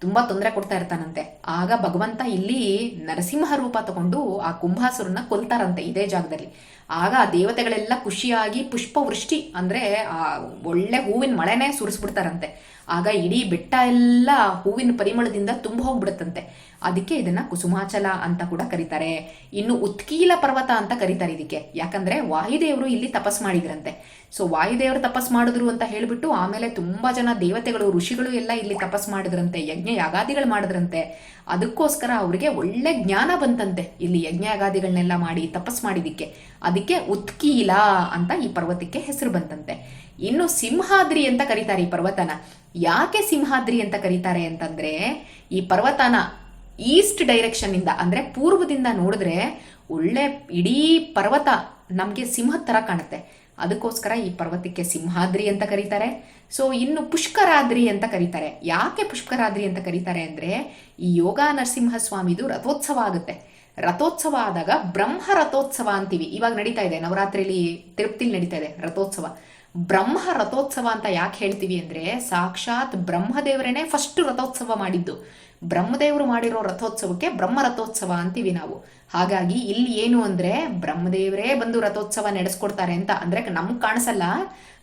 ತುಂಬಾ ತೊಂದರೆ ಕೊಡ್ತಾ ಇರ್ತಾನಂತೆ. ಆಗ ಭಗವಂತ ಇಲ್ಲಿ ನರಸಿಂಹ ರೂಪ ತಗೊಂಡು ಆ ಕುಂಭಾಸುರನ್ನ ಕೊಲ್ತಾರಂತೆ ಇದೇ ಜಾಗದಲ್ಲಿ. ಆಗ ಆ ದೇವತೆಗಳೆಲ್ಲ ಖುಷಿಯಾಗಿ ಪುಷ್ಪ ವೃಷ್ಟಿ ಅಂದ್ರೆ ಆ ಒಳ್ಳೆ ಹೂವಿನ ಮಳೆನೇ ಸುರಿಸ್ಬಿಡ್ತಾರಂತೆ. ಆಗ ಇಡೀ ಬೆಟ್ಟ ಎಲ್ಲ ಹೂವಿನ ಪರಿಮಳದಿಂದ ತುಂಬ ಹೋಗ್ಬಿಡುತ್ತಂತೆ. ಅದಕ್ಕೆ ಇದನ್ನ ಕುಸುಮಾಚಲ ಅಂತ ಕೂಡ ಕರೀತಾರೆ. ಇನ್ನು ಉತ್ಕೀಲ ಪರ್ವತ ಅಂತ ಕರೀತಾರೆ ಇದಕ್ಕೆ. ಯಾಕಂದ್ರೆ ವಾಯುದೇವರು ಇಲ್ಲಿ ತಪಸ್ ಮಾಡಿದ್ರಂತೆ. ಸೊ ವಾಯುದೇವರು ತಪಸ್ ಮಾಡಿದ್ರು ಅಂತ ಹೇಳ್ಬಿಟ್ಟು ಆಮೇಲೆ ತುಂಬಾ ಜನ ದೇವತೆಗಳು, ಋಷಿಗಳು ಎಲ್ಲ ಇಲ್ಲಿ ತಪಸ್ ಮಾಡಿದ್ರಂತೆ ಯಜ್ಞ ಯಾಗಾದಿಗಳು ಮಾಡಿದ್ರಂತೆ. ಅದಕ್ಕೋಸ್ಕರ ಅವರಿಗೆ ಒಳ್ಳೆ ಜ್ಞಾನ ಬಂತಂತೆ. ಇಲ್ಲಿ ಯಜ್ಞ ಯಾಗಾದಿಗಳನ್ನೆಲ್ಲ ಮಾಡಿ ತಪಸ್ ಮಾಡಿದಿಕ್ಕೆ. ಅದಕ್ಕೆ ಉತ್ಕೀಲ ಅಂತ ಈ ಪರ್ವತಕ್ಕೆ ಹೆಸರು ಬಂತಂತೆ. ಇನ್ನು ಸಿಂಹಾದ್ರಿ ಅಂತ ಕರೀತಾರೆ ಈ ಪರ್ವತನ. ಯಾಕೆ ಸಿಂಹಾದ್ರಿ ಅಂತ ಕರೀತಾರೆ ಅಂತಂದ್ರೆ, ಈ ಪರ್ವತನ ಈಸ್ಟ್ ಡೈರೆಕ್ಷನ್ ಇಂದ, ಅಂದ್ರೆ ಪೂರ್ವದಿಂದ ನೋಡಿದ್ರೆ ಒಳ್ಳೆ ಇಡೀ ಪರ್ವತ ನಮಗೆ ಸಿಂಹದ ತರ ಕಾಣುತ್ತೆ. ಅದಕ್ಕೋಸ್ಕರ ಈ ಪರ್ವತಕ್ಕೆ ಸಿಂಹಾದ್ರಿ ಅಂತ ಕರೀತಾರೆ. ಸೊ ಇನ್ನು ಪುಷ್ಕರಾದ್ರಿ ಅಂತ ಕರೀತಾರೆ. ಯಾಕೆ ಪುಷ್ಕರಾದ್ರಿ ಅಂತ ಕರೀತಾರೆ ಅಂದ್ರೆ, ಈ ಯೋಗ ನರಸಿಂಹ ಸ್ವಾಮಿದು ರಥೋತ್ಸವ ಆಗುತ್ತೆ. ರಥೋತ್ಸವ ಆದಾಗ ಬ್ರಹ್ಮ ರಥೋತ್ಸವ ಅಂತೀವಿ. ಇವಾಗ ನಡೀತಾ ಇದೆ. ನವರಾತ್ರಿಲಿ ತಿರುಪ್ತಿಲಿ ನಡೀತಾ ಇದೆ ರಥೋತ್ಸವ. ಬ್ರಹ್ಮ ರಥೋತ್ಸವ ಅಂತ ಯಾಕೆ ಹೇಳ್ತೀವಿ ಅಂದ್ರೆ ಸಾಕ್ಷಾತ್ ಬ್ರಹ್ಮದೇವರೇನೆ ಫಸ್ಟ್ ರಥೋತ್ಸವ ಮಾಡಿದ್ದು. ಬ್ರಹ್ಮದೇವರು ಮಾಡಿರೋ ರಥೋತ್ಸವಕ್ಕೆ ಬ್ರಹ್ಮ ರಥೋತ್ಸವ ಅಂತೀವಿ ನಾವು. ಹಾಗಾಗಿ ಇಲ್ಲಿ ಏನು ಅಂದ್ರೆ ಬ್ರಹ್ಮದೇವರೇ ಬಂದು ರಥೋತ್ಸವ ನಡೆಸ್ಕೊಡ್ತಾರೆ ಅಂತ. ಅಂದ್ರೆ ನಮ್ಗೆ ಕಾಣಿಸಲ್ಲ,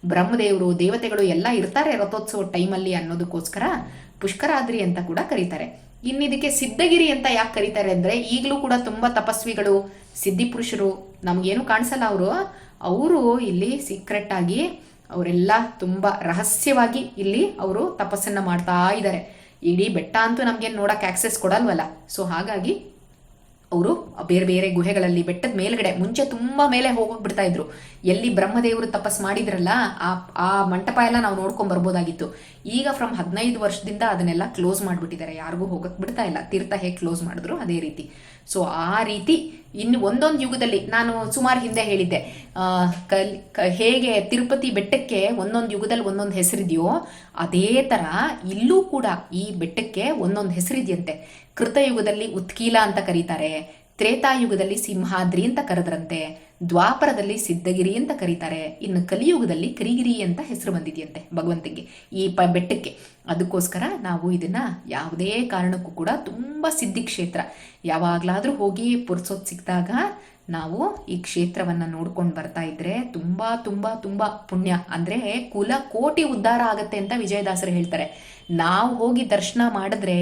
ಬ್ರಹ್ಮದೇವರು, ದೇವತೆಗಳು ಎಲ್ಲ ಇರ್ತಾರೆ ರಥೋತ್ಸವ ಟೈಮಲ್ಲಿ ಅನ್ನೋದಕ್ಕೋಸ್ಕರ. ಪುಷ್ಕರಾದ್ರಿ ಅಂತ ಕೂಡ ಕರೀತಾರೆ. ಇನ್ನಿದಕ್ಕೆ ಸಿದ್ಧಗಿರಿ ಅಂತ ಯಾಕೆ ಕರೀತಾರೆ ಅಂದರೆ ಈಗಲೂ ಕೂಡ ತುಂಬ ತಪಸ್ವಿಗಳು, ಸಿದ್ಧಿ ಪುರುಷರು ನಮಗೇನು ಕಾಣಿಸಲ್ಲ ಅವರು. ಅವರು ಇಲ್ಲಿ ಸೀಕ್ರೆಟ್ ಆಗಿ ಅವರೆಲ್ಲ ತುಂಬ ರಹಸ್ಯವಾಗಿ ಇಲ್ಲಿ ಅವರು ತಪಸ್ಸನ್ನ ಮಾಡ್ತಾ ಇದ್ದಾರೆ ಇಡೀ ಬೆಟ್ಟ ಅಂತೂ ನಮಗೇನು ನೋಡೋಕ್ಕೆ ಆಕ್ಸೆಸ್ ಕೊಡಲ್ವಲ್ಲ. ಸೊ ಹಾಗಾಗಿ ಅವರು ಬೇರೆ ಬೇರೆ ಗುಹೆಗಳಲ್ಲಿ ಬೆಟ್ಟದ ಮೇಲ್ಗಡೆ, ಮುಂಚೆ ತುಂಬಾ ಮೇಲೆ ಹೋಗೋಕ್ ಬಿಡ್ತಾ ಇದ್ರು. ಎಲ್ಲಿ ಬ್ರಹ್ಮದೇವರು ತಪಸ್ ಮಾಡಿದ್ರಲ್ಲ, ಆ ಆ ಮಂಟಪ ಎಲ್ಲ ನಾವು ನೋಡ್ಕೊಂಡ್ ಬರ್ಬೋದಾಗಿತ್ತು. ಈಗ ಫ್ರಮ್ ಹದಿನೈದು ವರ್ಷದಿಂದ ಅದನ್ನೆಲ್ಲ ಕ್ಲೋಸ್ ಮಾಡಿಬಿಟ್ಟಿದ್ದಾರೆ. ಯಾರಿಗೂ ಹೋಗಕ್ ಬಿಡ್ತಾ ಇಲ್ಲ. ತೀರ್ಥ ಹೇಗೆ ಕ್ಲೋಸ್ ಮಾಡಿದ್ರು ಅದೇ ರೀತಿ. ಸೊ ಆ ರೀತಿ ಇನ್ನು ಒಂದೊಂದು ಯುಗದಲ್ಲಿ ನಾನು ಸುಮಾರು ಹಿಂದೆ ಹೇಳಿದ್ದೆ. ಕಲ್ ಹೇಗೆ ತಿರುಪತಿ ಬೆಟ್ಟಕ್ಕೆ ಒಂದೊಂದು ಯುಗದಲ್ಲಿ ಒಂದೊಂದು ಹೆಸರಿದೆಯೋ ಅದೇ ತರ ಇಲ್ಲೂ ಕೂಡ ಈ ಬೆಟ್ಟಕ್ಕೆ ಒಂದೊಂದು ಹೆಸರಿದೆಯಂತೆ. ಕೃತಯುಗದಲ್ಲಿ ಉತ್ಕೀಲ ಅಂತ ಕರೀತಾರೆ. ತ್ರೇತಾಯುಗದಲ್ಲಿ ಸಿಂಹಾದ್ರಿ ಅಂತ ಕರೆದ್ರಂತೆ, ದ್ವಾಪರದಲ್ಲಿ ಸಿದ್ಧಗಿರಿ ಅಂತ ಕರೀತಾರೆ, ಇನ್ನು ಕಲಿಯುಗದಲ್ಲಿ ಕರಿಗಿರಿ ಅಂತ ಹೆಸರು ಬಂದಿದೆಯಂತೆ ಭಗವಂತಿಗೆ ಈ ಪ ಬೆಟ್ಟಕ್ಕೆ ಅದಕ್ಕೋಸ್ಕರ ನಾವು ಇದನ್ನ ಯಾವುದೇ ಕಾರಣಕ್ಕೂ ಕೂಡ ತುಂಬಾ ಸಿದ್ಧಿ ಕ್ಷೇತ್ರ. ಯಾವಾಗಲಾದರೂ ಹೋಗಿ ಪುರ್ಸೋತ್ ಸಿಕ್ಕಿದಾಗ ನಾವು ಈ ಕ್ಷೇತ್ರವನ್ನ ನೋಡ್ಕೊಂಡು ಬರ್ತಾ ಇದ್ರೆ ತುಂಬಾ ತುಂಬಾ ತುಂಬಾ ಪುಣ್ಯ. ಅಂದ್ರೆ ಕುಲ ಕೋಟಿ ಉದ್ಧಾರ ಆಗತ್ತೆ ಅಂತ ವಿಜಯದಾಸರು ಹೇಳ್ತಾರೆ. ನಾವು ಹೋಗಿ ದರ್ಶನ ಮಾಡಿದ್ರೆ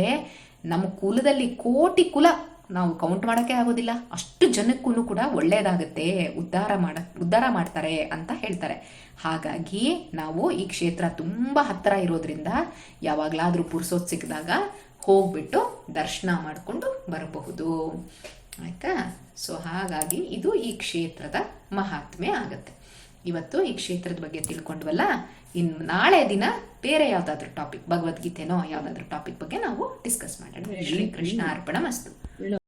ನಮ್ಮ ಕುಲದಲ್ಲಿ ಕೋಟಿ ಕುಲ ನಾವು ಕೌಂಟ್ ಮಾಡೋಕ್ಕೆ ಆಗೋದಿಲ್ಲ. ಅಷ್ಟು ಜನಕ್ಕೂ ಕೂಡ ಒಳ್ಳೆಯದಾಗುತ್ತೆ ಉದ್ಧಾರ ಮಾಡ, ಉದ್ಧಾರ ಮಾಡ್ತಾರೆ ಅಂತ ಹೇಳ್ತಾರೆ. ಹಾಗಾಗಿ ನಾವು ಈ ಕ್ಷೇತ್ರ ತುಂಬ ಹತ್ತಿರ ಇರೋದ್ರಿಂದ ಯಾವಾಗಲಾದರೂ ಪುರ್ಸೋದು ಸಿಕ್ಕಿದಾಗ ಹೋಗ್ಬಿಟ್ಟು ದರ್ಶನ ಮಾಡಿಕೊಂಡು ಬರಬಹುದು. ಆಯ್ತಾ? ಸೊ ಹಾಗಾಗಿ ಇದು ಈ ಕ್ಷೇತ್ರದ ಮಹಾತ್ಮೆ ಆಗತ್ತೆ. ಇವತ್ತು ಈ ಕ್ಷೇತ್ರದ ಬಗ್ಗೆ ತಿಳ್ಕೊಂಡ್ವಲ್ಲ? ಇನ್ನು ನಾಳೆ ದಿನ ಬೇರೆ ಯಾವುದಾದ್ರೂ ಟಾಪಿಕ್ ಭಗವದ್ಗೀತೆನೋ ಯಾವುದಾದ್ರೂ ಟಾಪಿಕ್ ಬಗ್ಗೆ ನಾವು ಡಿಸ್ಕಸ್ ಮಾಡೋಣ. ಶ್ರೀ ಕೃಷ್ಣ ಅರ್ಪಣ ಮಸ್ತು.